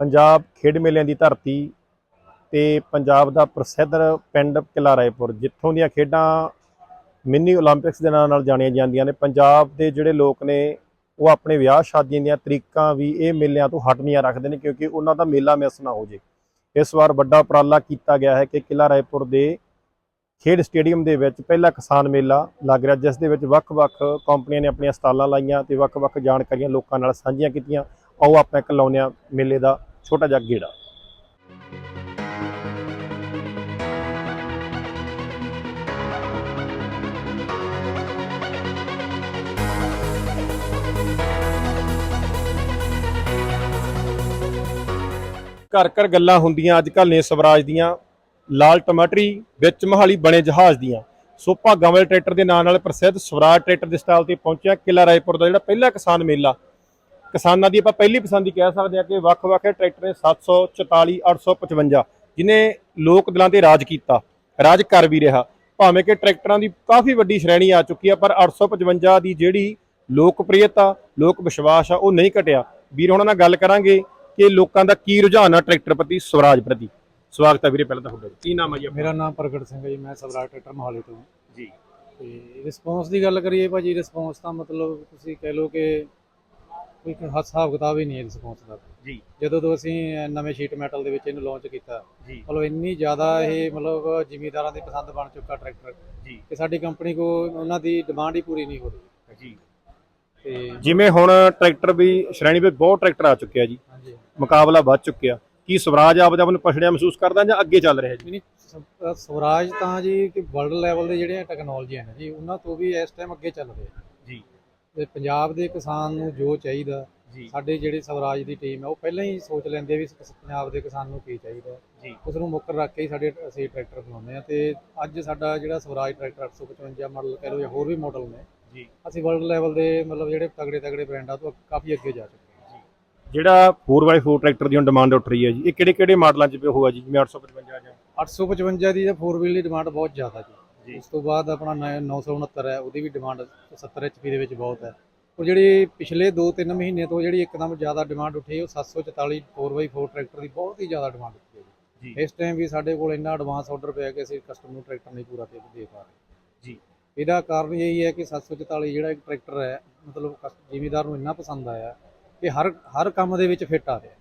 ਪੰਜਾਬ ਖੇਡ ਮੇਲਿਆਂ ਦੀ ਧਰਤੀ ਤੇ ਪੰਜਾਬ ਦਾ ਪ੍ਰਸਿੱਧ ਪਿੰਡ ਕਿਲਾ ਰਾਏਪੁਰ ਜਿੱਥੋਂ ਦੀਆਂ ਖੇਡਾਂ ਮਿੰਨੀ 올림픽ਸ ਦੇ ਨਾਂ ਨਾਲ ਜਾਣੀਆਂ ਜਾਂਦੀਆਂ ਨੇ। ਪੰਜਾਬ ਦੇ ਜਿਹੜੇ ਲੋਕ ਨੇ, ਉਹ ਆਪਣੇ ਵਿਆਹ ਸ਼ਾਦੀਆਂ ਦੀਆਂ ਤਰੀਕਾਂ ਵੀ ਇਹ ਮੇਲਿਆਂ ਤੋਂ ਹਟਨੀਆਂ ਰੱਖਦੇ ਨੇ, ਕਿਉਂਕਿ ਉਹਨਾਂ ਦਾ ਮੇਲਾ ਮਿਸ ਨਾ ਹੋ ਜੇ। ਇਸ ਵਾਰ ਵੱਡਾ ਉਪਰਾਲਾ ਕੀਤਾ ਗਿਆ ਹੈ ਕਿ ਕਿਲਾ ਰਾਏਪੁਰ ਦੇ ਖੇਡ ਸਟੇਡੀਅਮ ਦੇ ਵਿੱਚ ਪਹਿਲਾ ਕਿਸਾਨ ਮੇਲਾ ਲੱਗ ਰਿਹਾ, ਜਿਸ ਦੇ ਵਿੱਚ ਵੱਖ-ਵੱਖ ਕੰਪਨੀਆਂ ਨੇ ਆਪਣੀਆਂ ਸਟਾਲਾਂ ਲਾਈਆਂ ਤੇ ਵੱਖ-ਵੱਖ ਜਾਣਕਾਰੀਆਂ ਲੋਕਾਂ ਨਾਲ ਸਾਂਝੀਆਂ ਕੀਤੀਆਂ। ਆਓ ਆਪਾਂ ਇੱਕ ਲਾਉਂਦੇ ਆ ਮੇਲੇ ਦਾ ਛੋਟਾ ਜਿਹਾ ਗੇੜਾ। ਘਰ ਘਰ ਗੱਲਾਂ ਹੁੰਦੀਆਂ ਅੱਜ ਕੱਲ੍ਹ ਨੇ ਸਵਰਾਜ ਦੀਆਂ। ਲਾਲ ਟਮਾਟਰੀ ਵਿੱਚ ਮਹਾਲੀ ਬਣੇ ਜਹਾਜ਼ ਦੀਆਂ। ਸੋ ਭਾਗਾਂ ਵਾਲੇ ਟਰੈਕਟਰ ਦੇ ਨਾਂ ਨਾਲ ਪ੍ਰਸਿੱਧ ਸਵਰਾਜ ਟਰੈਕਟਰ ਦੇ ਸਟਾਲ ਤੇ ਪਹੁੰਚਿਆ ਕਿਲਾ ਰਾਏਪੁਰ ਦਾ ਜਿਹੜਾ ਪਹਿਲਾ ਕਿਸਾਨ ਮੇਲਾ। ਕਿਸਾਨਾਂ ਦੀ ਆਪਾਂ ਪਹਿਲੀ ਪਸੰਦ ਹੀ ਕਹਿ ਸਕਦੇ ਹਾਂ ਕਿ ਵੱਖ-ਵੱਖ ਟਰੈਕਟਰ ਨੇ 744 855 ਜਿਨੇ ਲੋਕ ਦਿਲਾਂ ਤੇ ਰਾਜ ਕੀਤਾ ਰਾਜ ਕਰ ਵੀ ਰਿਹਾ। ਭਾਵੇਂ ਕਿ ਟਰੈਕਟਰਾਂ ਦੀ ਕਾਫੀ ਵੱਡੀ ਸ਼੍ਰੇਣੀ ਆ ਚੁੱਕੀ ਆ ਪਰ 855 ਦੀ ਜਿਹੜੀ ਲੋਕਪ੍ਰਿਯਤਾ ਲੋਕ ਵਿਸ਼ਵਾਸ ਆ ਉਹ ਨਹੀਂ ਘਟਿਆ। ਵੀਰ ਉਹਨਾਂ ਨਾਲ ਗੱਲ ਕਰਾਂਗੇ ਕਿ ਲੋਕਾਂ ਦਾ ਕੀ ਰੁਝਾਨ ਆ ਟਰੈਕਟਰ ਪ੍ਰਤੀ ਸਵਰਾਜ ਪ੍ਰਤੀ। ਸਵਾਗਤ ਹੈ ਵੀਰੇ ਪਹਿਲਾਂ ਤਾਂ ਤੁਹਾਡਾ ਕੀ ਨਾਮ ਹੈ ਜੀ? ਮੇਰਾ ਨਾਮ ਪ੍ਰਗਟ ਸਿੰਘ ਹੈ ਜੀ ਮੈਂ ਸਵਰਾਜ ਟਰੈਕਟਰ ਮੋਹਾਲੀ ਤੋਂ। ਜੀ। ਤੇ ਰਿਸਪੌਂਸ ਦੀ ਗੱਲ ਕਰੀਏ ਭਾਜੀ ਰਿਸਪੌਂਸ ਤਾਂ ਮਤਲਬ ਤੁਸੀਂ ਕਹਿ ਲਓ ਕਿ ਕੋਈ ਹਿਸਾਬ ਕਿਤਾਬ ਹੀ ਨਹੀਂ ਹੈ ਰਿਸਪੌਂਸ ਦਾ। ਜੀ। ਜਦੋਂ ਤੋਂ ਅਸੀਂ ਨਵੇਂ ਸ਼ੀਟ ਮੈਟਲ ਦੇ ਵਿੱਚ ਇਹਨੂੰ ਲਾਂਚ ਕੀਤਾ ਜੀ। ਮਤਲਬ ਇੰਨੀ ਜ਼ਿਆਦਾ ਇਹ ਮਤਲਬ ਜ਼ਿਮੀਦਾਰਾਂ ਦੀ ਪਸੰਦ ਬਣ ਚੁੱਕਾ ਟਰੈਕਟਰ ਜੀ। ਕਿ ਸਾਡੀ ਕੰਪਨੀ ਕੋ ਉਹਨਾਂ ਦੀ ਡਿਮਾਂਡ ਹੀ ਪੂਰੀ ਨਹੀਂ ਹੋ ਰਹੀ। ਜੀ। ਤੇ ਜਿਵੇਂ ਹੁਣ ਟਰੈਕਟਰ ਵੀ ਸ਼੍ਰੇਣੀ ਵਿੱਚ ਬਹੁਤ ਟਰੈਕਟਰ ਆ ਚੁੱਕਿਆ ਜੀ। ਹਾਂਜੀ। ਮੁਕਾਬਲਾ ਵੱਧ ਚੁੱਕਿਆ। ਕੀ ਸਵਰਾਜ ਆਪ ਨੂੰ ਪਛੜਿਆ ਮਹਿਸੂਸ ਕਰਦਾ ਜਾਂ ਅੱਗੇ ਚੱਲ ਰਿਹਾ ਜੀ? ਨਹੀਂ ਸਵ- ਸਵਰਾਜ ਤਾਂ ਜੀ ਕਿ ਵਰਲਡ ਲੈਵਲ ਦੇ ਜਿਹੜੇ ਟੈਕਨੋਲੋਜੀ ਨੇ ਜੀ ਉਹਨਾਂ ਤੋਂ ਵੀ ਇਸ ਟਾਈਮ ਅੱਗੇ ਚੱਲ ਰਹੇ ਤੇ ਪੰਜਾਬ ਦੇ ਕਿਸਾਨ ਨੂੰ ਜੋ ਚਾਹੀਦਾ ਜੀ। ਸਾਡੇ ਜਿਹੜੇ ਸਵਰਾਜ ਦੀ ਟੀਮ ਹੈ ਉਹ ਪਹਿਲਾਂ ਹੀ ਸੋਚ ਲੈਂਦੇ ਵੀ ਪੰਜਾਬ ਦੇ ਕਿਸਾਨ ਨੂੰ ਕੀ ਚਾਹੀਦਾ। ਜੀ। ਉਸ ਨੂੰ ਮੁੱਖ ਰੱਖ ਕੇ ਹੀ ਸਾਡੇ ਅਸੀਂ ਟਰੈਕਟਰ ਬਣਾਉਂਦੇ ਆ ਤੇ ਅੱਜ ਸਾਡਾ ਜਿਹੜਾ ਸਵਰਾਜ ਟਰੈਕਟਰ 855 ਮਾਡਲ ਕਹਿ ਲਓ ਜਾਂ ਹੋਰ ਵੀ ਮਾਡਲ ਨੇ ਜੀ। ਅਸੀਂ ਵਰਲਡ ਲੈਵਲ ਦੇ ਮਤਲਬ ਜਿਹੜੇ ਤਗੜੇ ਤਗੜੇ ਬ੍ਰਾਂਡਾਂ ਤੋਂ ਕਾਫੀ ਅੱਗੇ ਜਾ ਚੁੱਕੇ ਹਾਂ। ਜਿਹੜਾ 4x4 ਟਰੈਕਟਰ ਦੀ ਹੁਣ ਡਿਮਾਂਡ ਉੱਠ ਰਹੀ ਹੈ ਜੀ ਇਹ ਕਿਹੜੇ ਕਿਹੜੇ ਮਾਡਲਾਂ 'ਚ ਹੋਇਆ ਜੀ ਜਿਵੇਂ 855 ਜਾਂ? 855 ਦੀ ਤਾਂ 4 ਵੀਲ ਦੀ ਡਿਮਾਂਡ ਬਹੁਤ ਜ਼ਿਆਦਾ ਜੀ ਜੀ। ਉਸ ਤੋਂ ਬਾਅਦ ਆਪਣਾ ਨ- 969 ਹੈ ਉਹਦੀ ਵੀ ਡਿਮਾਂਡ 70 ਐਚਪੀ ਦੇ ਵਿੱਚ ਬਹੁਤ ਹੈ। ਉਹ ਜਿਹੜੀ ਪਿਛਲੇ 2-3 ਮਹੀਨੇ ਤੋਂ ਜਿਹੜੀ ਇੱਕਦਮ ਜ਼ਿਆਦਾ ਡਿਮਾਂਡ ਉੱਠੀ ਉਹ 744 4x4 ਟਰੈਕਟਰ ਦੀ ਬਹੁਤ ਹੀ ਜ਼ਿਆਦਾ ਡਿਮਾਂਡ ਉੱਠੀ ਹੈ ਜੀ। ਇਸ ਟਾਈਮ ਵੀ ਸਾਡੇ ਕੋਲ ਇੰਨਾ ਐਡਵਾਂਸ ਆਰਡਰ ਪਿਆ ਕਿ ਅਸੀਂ ਕਸਟਮਰ ਨੂੰ ਟਰੈਕਟਰ ਨਹੀਂ ਪੂਰਾ ਦੇ ਦੇ ਪਾ ਰਹੇ। ਜੀ। ਇਹਦਾ ਕਾਰਨ ਇਹੀ ਹੈ ਕਿ 744 ਜਿਹੜਾ ਇੱਕ ਟਰੈਕਟਰ ਹੈ ਮਤਲਬ ਜ਼ਿਮੀਦਾਰ ਨੂੰ ਇੰਨਾ ਪਸੰਦ ਆਇਆ ਕਿ ਹਰ ਹਰ ਕੰਮ ਦੇ ਵਿੱਚ ਫਿੱਟ ਆ ਰਿਹਾ।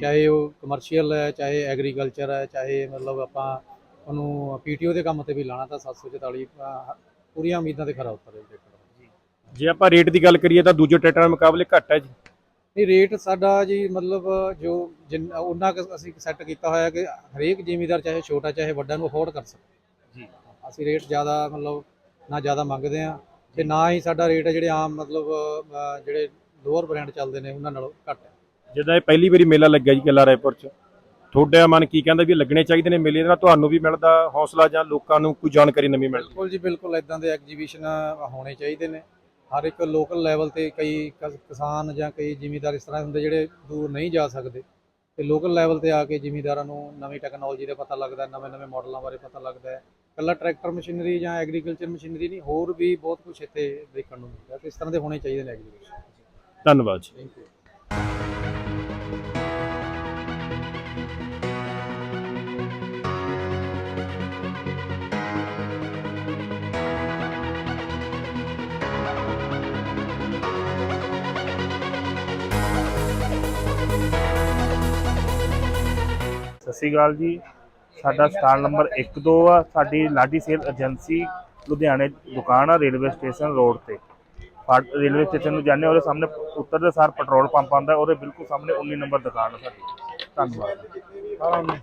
ਚਾਹੇ ਉਹ ਕਮਰਸ਼ੀਅਲ ਹੈ ਚਾਹੇ ਐਗਰੀਕਲਚਰ ਹੈ ਚਾਹੇ ਮਤਲਬ ਆਪਾਂ ਉਹਨੂੰ ਪੀਟੀਓ ਦੇ ਕੰਮ ਤੇ ਵੀ ਲਾਣਾ ਤਾਂ 744 ਅਹ, ਪੂਰੀਆਂ ਉਮੀਦਾਂ ਤੇ ਖਰਾ ਉਤਰ ਟਰੈਕਟਰ ਜੇ। ਆਪਾਂ ਰੇਟ ਦੀ ਗੱਲ ਕਰੀਏ ਤਾਂ ਦੂਜੇ ਟਰੈਕਟਰਾਂ ਮੁਕਾਬਲੇ ਘੱਟ ਹੈ ਜੀ। ਇਹ ਰੇਟ ਸਾਡਾ ਜੀ ਮਤਲਬ ਜੋ ਜਿੰਨ- ਉਹਨਾਂ ਕੁ ਅਸੀਂ ਸੈੱਟ ਕੀਤਾ ਹੋਇਆ ਕਿ ਹਰੇਕ ਜ਼ਿਮੀਦਾਰ ਚਾਹੇ ਛੋਟਾ ਚਾਹੇ ਵੱਡਾ ਨੂੰ ਅਫੋਰਡ ਕਰ ਸਕੇ। ਜੀ। ਅਸੀਂ ਰੇਟ ਜ਼ਿਆਦਾ ਮਤਲਬ ਨਾ ਜ਼ਿਆਦਾ ਮੰਗਦੇ ਆ ਤੇ ਨਾ ਹੀ ਸਾਡਾ ਰੇਟ ਹੈ ਜਿਹੜੇ ਆਮ ਮਤਲਬ ਅਹ, ਜਿਹੜੇ ਲੋਅਰ ਬ੍ਰਾਂਡ ਚੱਲਦੇ ਨੇ ਉਹਨਾਂ ਨਾਲੋਂ ਘੱਟ ਹੈ। ਜਿੱਦਾਂ ਇਹ ਪਹਿਲੀ ਵਾਰੀ ਮੇਲਾ ਲੱਗਿਆ ਜੀ ਕਿਲਾ ਰਾਏਪੁਰ 'ਚ। ਤੁਹਾਡਾ ਮਨ ਕੀ ਕਹਿੰਦਾ ਵੀ ਲੱਗਣੇ ਚਾਹੀਦੇ ਨੇ ਮੇਲੇ ਦੇ ਨਾਲ? ਤੁਹਾਨੂੰ ਵੀ ਮਿਲਦਾ ਹੌਸਲਾ ਜਾਂ ਲੋਕਾਂ ਨੂੰ ਕੋਈ ਜਾਣਕਾਰੀ ਨਵੀਂ ਮਿਲਦੀ? ਬਿਲਕੁਲ ਜੀ ਬਿਲਕੁਲ ਇਦਾਂ ਦੇ ਐਗਜੀਬਿਸ਼ਨ ਹੋਣੇ ਚਾਹੀਦੇ ਨੇ। ਹਰ ਇੱਕ ਲੋਕਲ ਲੈਵਲ ਤੇ ਕਈ ਕਸ- ਕਿਸਾਨ ਜਾਂ ਕਈ ਜ਼ਿਮੀਦਾਰ ਇਸ ਤਰ੍ਹਾਂ ਹੁੰਦੇ ਜਿਹੜੇ ਦੂਰ ਨਹੀਂ ਜਾ ਸਕਦੇ। ਤੇ ਲੋਕਲ ਲੈਵਲ ਤੇ ਆ ਕੇ ਜ਼ਿਮੀਦਾਰਾਂ ਨੂੰ ਨਵੀਂ ਟੈਕਨੋਲੋਜੀ ਦਾ ਪਤਾ ਲੱਗਦਾ ਨਵੇਂ ਨਵੇਂ ਮਾਡਲਾਂ ਬਾਰੇ ਪਤਾ ਲੱਗਦਾ ਹੈ। ਕੱਲਾ ਟਰੈਕਟਰ ਮਸ਼ੀਨਰੀ ਜਾਂ ਐਗਰੀਕਲਚਰ ਮਸ਼ੀਨਰੀ ਨਹੀਂ ਹੋਰ ਵੀ ਬਹੁਤ ਕੁਝ ਇੱਥੇ ਦੇਖਣ ਨੂੰ ਮਿਲਦਾ ਤੇ ਇਸ ਤਰ੍ਹਾਂ ਦੇ ਹੋਣੇ ਚਾਹੀਦੇ ਨੇ ਐਗਜੀਬਿਸ਼ਨ ਧੰਨਵਾਦ ਜੀ। ਸਤਿ ਸ਼੍ਰੀ ਅਕਾਲ ਜੀ ਸਾਡਾ ਸਟਾਲ ਨੰਬਰ 1 2 ਆ ਸਾਡੀ ਲਾਡੀ ਸੇਲ ਏਜੰਸੀ ਲੁਧਿਆਣੇ ਦੁਕਾਨ ਆ ਰੇਲਵੇ ਸਟੇਸ਼ਨ ਰੋਡ ਤੇ ਫਾਟ- ਰੇਲਵੇ ਸਟੇਸ਼ਨ ਨੂੰ ਜਾਂਦੇ ਹਾਂ, ਉਹਦੇ ਸਾਹਮਣੇ ਉੱਤਰਦੇ ਸਾਰ ਪੈਟਰੋਲ ਪੰਪ ਆਉਂਦਾ ਉਹਦੇ ਬਿਲਕੁਲ ਸਾਹਮਣੇ 19 ਨੰਬਰ ਦੁਕਾਨ ਆ ਸਾਡੀ ਧੰਨਵਾਦ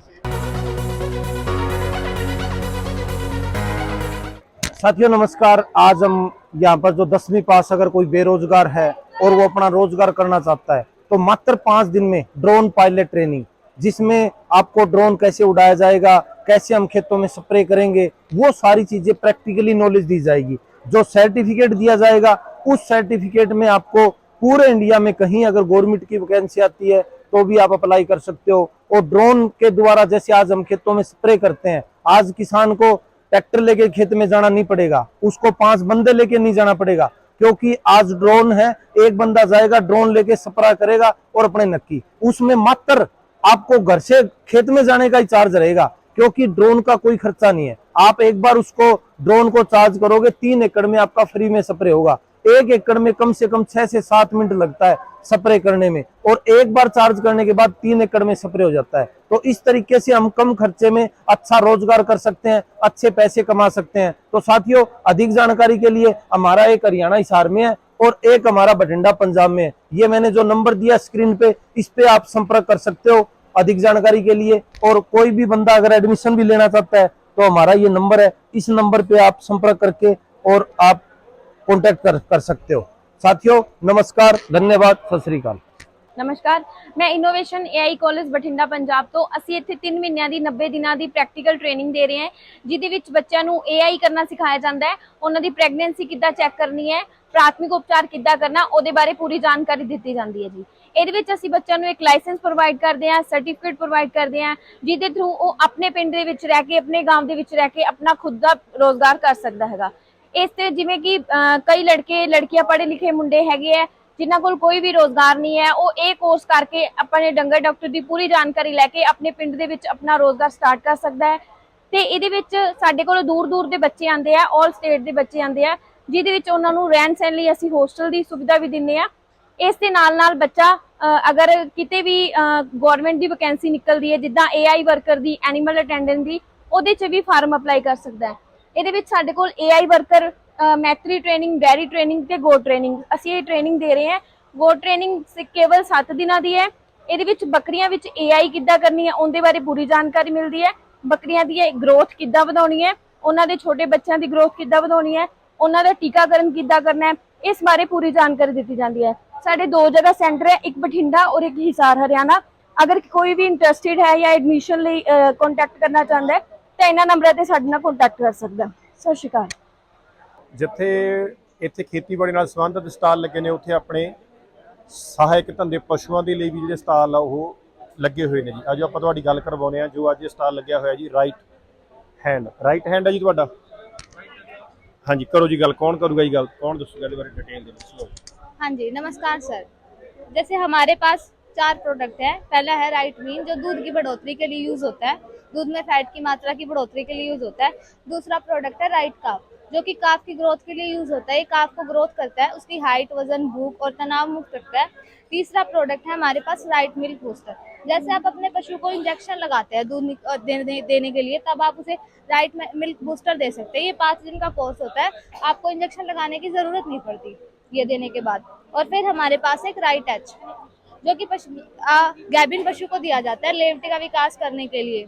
साथियों नमस्कार आज हम यहाँ पर जो दसवीं पास अगर कोई बेरोजगार है और वो अपना रोजगार करना चाहता है तो मात्र पांच दिन में ड्रोन पायलट ट्रेनिंग जिसमें आपको ड्रोन कैसे उड़ाया जाएगा, कैसे हम खेतों में स्प्रे करेंगे, वो सारी चीज़ें प्रैक्टिकली नॉलेज दी जाएगी। जो सर्टिफिकेट दिया जाएगा, उस सर्टिफिकेट में आपको पूरे इंडिया में कहीं अगर गवर्नमेंट की वैकेंसी आती है तो भी आप अप्लाई कर सकते हो। और ड्रोन के द्वारा जैसे आज हम खेतों में स्प्रे करते हैं, आज किसान को ट्रैक्टर लेके खेत में जाना नहीं पड़ेगा, उसको पाँच बंदे लेके नहीं जाना पड़ेगा, क्योंकि आज ड्रोन है, एक बंदा जाएगा ड्रोन लेके स्प्रा करेगा और अपने नक्की। उसमें मात्र आपको घर से खेत में जाने का ही चार्ज रहेगा, क्योंकि ड्रोन का कोई खर्चा नहीं है। आप एक बार उसको ड्रोन को चार्ज करोगे, तीन एकड़ में आपका फ्री में स्प्रे होगा। एक एकड़ में कम से कम छह से सात मिनट लगता है स्प्रे करने में, और एक बार चार्ज करने के बाद तीन एकड़ में स्प्रे हो जाता है। तो इस तरीके से हम कम खर्चे में अच्छा रोज़गार कर सकते हैं, अच्छे पैसे कमा सकते हैं। तो साथियों, अधिक जानकारी के लिए हमारा एक हरियाणा हिसार में है। और एक हमारा बठिंडा पंजाब में है। ये मैंने जो नंबर दिया स्क्रीन पे इस पे आप संपर्क कर सकते हो अधिक जानकारी के लिए। और कोई भी बंदा अगर एडमिशन भी लेना चाहता है तो हमारा ये नंबर है। इस नंबर पे आप संपर्क करके और आप कॉन्टेक्ट कर, कर सकते हो। साथियों नमस्कार धन्यवाद सत श्री अकाल। ਨਮਸਕਾਰ, ਮੈਂ innovation AI college Bathinda, Punjab ਤੋਂ। ਅਸੀਂ ਇੱਥੇ 3 ਮਹੀਨਿਆਂ ਦੀ 90 ਦਿਨਾਂ ਦੀ ਪ੍ਰੈਕਟੀਕਲ ਟ੍ਰੇਨਿੰਗ ਦੇ ਰਹੇ ਹਾਂ, ਜਿਹਦੇ ਵਿੱਚ ਬੱਚਿਆਂ ਨੂੰ AI ਕਰਨਾ ਸਿਖਾਇਆ ਜਾਂਦਾ ਹੈ। ਉਹਨਾਂ ਦੀ ਪ੍ਰੈਗਨੈਂਸੀ ਕਿੱਦਾਂ ਚੈੱਕ ਕਰਨੀ ਹੈ, ਪ੍ਰਾਥਮਿਕ ਉਪਚਾਰ ਕਿੱਦਾਂ ਕਰਨਾ, ਉਹਦੇ ਬਾਰੇ ਪੂਰੀ ਜਾਣਕਾਰੀ ਦਿੱਤੀ ਜਾਂਦੀ ਹੈ ਜੀ। ਇਹਦੇ ਵਿੱਚ ਅਸੀਂ ਬੱਚਿਆਂ ਨੂੰ ਇੱਕ ਲਾਇਸੈਂਸ ਪ੍ਰੋਵਾਈਡ ਕਰਦੇ ਹਾਂ ਸਰਟੀਫਿਕੇਟ ਪ੍ਰੋਵਾਈਡ ਕਰਦੇ ਹਾਂ, ਜਿਹਦੇ ਥਰੂ ਉਹ ਆਪਣੇ ਪਿੰਡ ਦੇ ਵਿੱਚ ਰਹਿ ਕੇ, ਆਪਣੇ ਗਾਂਵ ਦੇ ਵਿੱਚ ਰਹਿ ਕੇ ਆਪਣਾ ਖੁਦ ਦਾ ਰੋਜ਼ਗਾਰ ਕਰ ਸਕਦਾ ਹੈਗਾ। ਇਸ ਤੇ ਜਿਵੇਂ ਕਿ ਕਈ ਲੜਕੇ, ਲੜਕੀਆਂ ਪੜ੍ਹੇ ਲਿਖੇ ਮੁੰਡੇ ਹੈਗੇ ਆ ਜਿਨ੍ਹਾਂ ਕੋਲ ਕੋਈ ਵੀ ਰੋਜ਼ਗਾਰ ਨਹੀਂ ਹੈ, ਉਹ ਇਹ ਕੋਰਸ ਕਰਕੇ ਆਪਣੇ ਡੰਗਰ ਡਾਕਟਰ ਦੀ ਪੂਰੀ ਜਾਣਕਾਰੀ ਲੈ ਕੇ ਆਪਣੇ ਪਿੰਡ ਦੇ ਵਿੱਚ ਆਪਣਾ ਰੋਜ਼ਗਾਰ ਸਟਾਰਟ ਕਰ ਸਕਦਾ ਹੈ। ਤੇ ਇਹਦੇ ਵਿੱਚ ਸਾਡੇ ਕੋਲ ਦੂਰ ਦੂਰ ਦੇ ਬੱਚੇ ਆਉਂਦੇ ਆ 올 ਸਟੇਟ ਦੇ ਬੱਚੇ ਆਉਂਦੇ ਆ, ਜਿਹਦੇ ਵਿੱਚ ਉਹਨਾਂ ਨੂੰ ਰਹਿਣ ਸਹਿਣ ਲਈ ਅਸੀਂ ਹੋਸਟਲ ਦੀ ਸੁਵਿਧਾ ਵੀ ਦਿੰਨੇ ਆ। ਇਸ ਦੇ ਨਾਲ ਨਾਲ ਬੱਚਾ ਅਗਰ ਕਿਤੇ ਵੀ ਗਵਰਨਮੈਂਟ ਦੀ ਵੈਕੈਂਸੀ ਨਿਕਲਦੀ ਹੈ, ਜਿੱਦਾਂ AI ਵਰਕਰ ਦੀ ਐਨੀਮਲ ਅਟੈਂਡੈਂਟ ਦੀ, ਉਹਦੇ 'ਚ ਵੀ ਫਾਰਮ ਅਪਲਾਈ ਕਰ ਸਕਦਾ ਹੈ। ਇਹਦੇ ਵਿੱਚ ਸਾਡੇ ਕੋਲ AI worker Maitri training dairy training ਤੇ ਗੋ ਟ੍ਰੇਨਿੰਗ ਅਸੀਂ ਇਹ ਟ੍ਰੇਨਿੰਗ ਦੇ ਰਹੇ ਹਾਂ। ਗੋ ਟ੍ਰੇਨਿੰਗ ਕੇਵਲ 7 ਦਿਨਾਂ ਦੀ ਹੈ। ਇਹਦੇ ਵਿੱਚ ਬੱਕਰੀਆਂ ਵਿੱਚ AI ਕਿੱਦਾਂ ਕਰਨੀ ਹੈ, ਉਹਦੇ ਬਾਰੇ ਪੂਰੀ ਜਾਣਕਾਰੀ ਮਿਲਦੀ ਹੈ। ਬੱਕਰੀਆਂ ਦੀ ਗਰੋਥ ਕਿੱਦਾਂ ਵਧਾਉਣੀ ਹੈ, ਉਹਨਾਂ ਦੇ ਛੋਟੇ ਬੱਚਿਆਂ ਦੀ ਗਰੋਥ ਕਿੱਦਾਂ ਵਧਾਉਣੀ ਹੈ, ਉਹਨਾਂ ਦਾ ਟੀਕਾਕਰਨ ਕਿੱਦਾਂ ਕਰਨਾ ਹੈ, ਇਸ ਬਾਰੇ ਪੂਰੀ ਜਾਣਕਾਰੀ ਦਿੱਤੀ ਜਾਂਦੀ ਹੈ। ਸਾਡੇ ਦੋ ਜਗ੍ਹਾ ਸੈਂਟਰ ਹੈ, ਇੱਕ ਬਠਿੰਡਾ ਔਰ ਇੱਕ ਹਿਸਾਰ ਹਰਿਆਣਾ। ਅਗਰ ਕੋਈ ਵੀ ਇੰਟਰਸਟਿਡ ਹੈ ਜਾਂ ਐਡਮਿਸ਼ਨ ਲਈ ਕੰਟੈਕਟ ਕਰਨਾ ਚਾਹੁੰਦਾ ਹੈ, ਤਾਂ ਇਹਨਾਂ ਨੰਬਰਾਂ ਤੇ ਸਾਡੇ ਨਾਲ ਕੰਟੈਕਟ ਕਰ ਸਕਦਾ ਸਤਿ ਸ਼੍ਰੀ ਅਕਾਲ। ਜਿੱਥੇ ਇੱਥੇ ਖੇਤੀਬਾੜੀ ਨਾਲ ਸੰਬੰਧਿਤ ਸਟਾਲ ਲੱਗੇ ਨੇ ਉੱਥੇ ਆਪਣੇ ਸਹਾਇਕ ਧੰਦੇ ਪਸ਼ੂਆਂ ਦੇ ਲਈ ਵੀ ਜਿਹੜੇ ਸਟਾਲ ਆ ਉਹ ਲੱਗੇ ਹੋਏ ਨੇ ਜੀ ਅੱਜ ਆਪਾਂ ਤੁਹਾਡੀ ਗੱਲ ਕਰਵਾਉਨੇ ਆ ਜੋ ਅੱਜ ਇਹ ਸਟਾਲ ਲੱਗਿਆ ਹੋਇਆ ਜੀ ਰਾਈਟ ਹੈਂਡ ਰਾਈਟ ਹੈਂਡ ਹੈ ਜੀ ਤੁਹਾਡਾ ਹਾਂਜੀ ਕਰੋ ਜੀ ਗੱਲ ਕੌਣ ਕਰੂਗਾ ਜੀ ਗੱਲ ਕੌਣ ਦੱਸੂਗਾ ਇਹਦੇ ਬਾਰੇ ਡਿਟੇਲ ਦੇ ਵਿੱਚ हाँ जी नमस्कार सर जैसे हमारे पास चार प्रोडक्ट है पहला है राइट मीन जो दूध की बढ़ोतरी के लिए यूज होता है दूध में फैट की मात्रा की बढ़ोतरी के लिए यूज होता है दूसरा प्रोडक्ट है राइट काफ जो कि काफ की ग्रोथ के लिए यूज़ होता है ये काफ को ग्रोथ करता है उसकी हाइट वज़न भूख और तनाव मुक्त रखता है। तीसरा प्रोडक्ट है हमारे पास राइट मिल्क बूस्टर जैसे आप अपने पशु को इंजेक्शन लगाते हैं दूध देने, के लिए तब आप उसे राइट मिल्क बूस्टर दे सकते हैं। ये पाँच दिन का कोर्स होता है आपको इंजेक्शन लगाने की ज़रूरत नहीं पड़ती ये देने के बाद। और फिर हमारे पास एक राइट टच जो कि पशु गैबिन पशु को दिया जाता है लेवटी का विकास करने के लिए।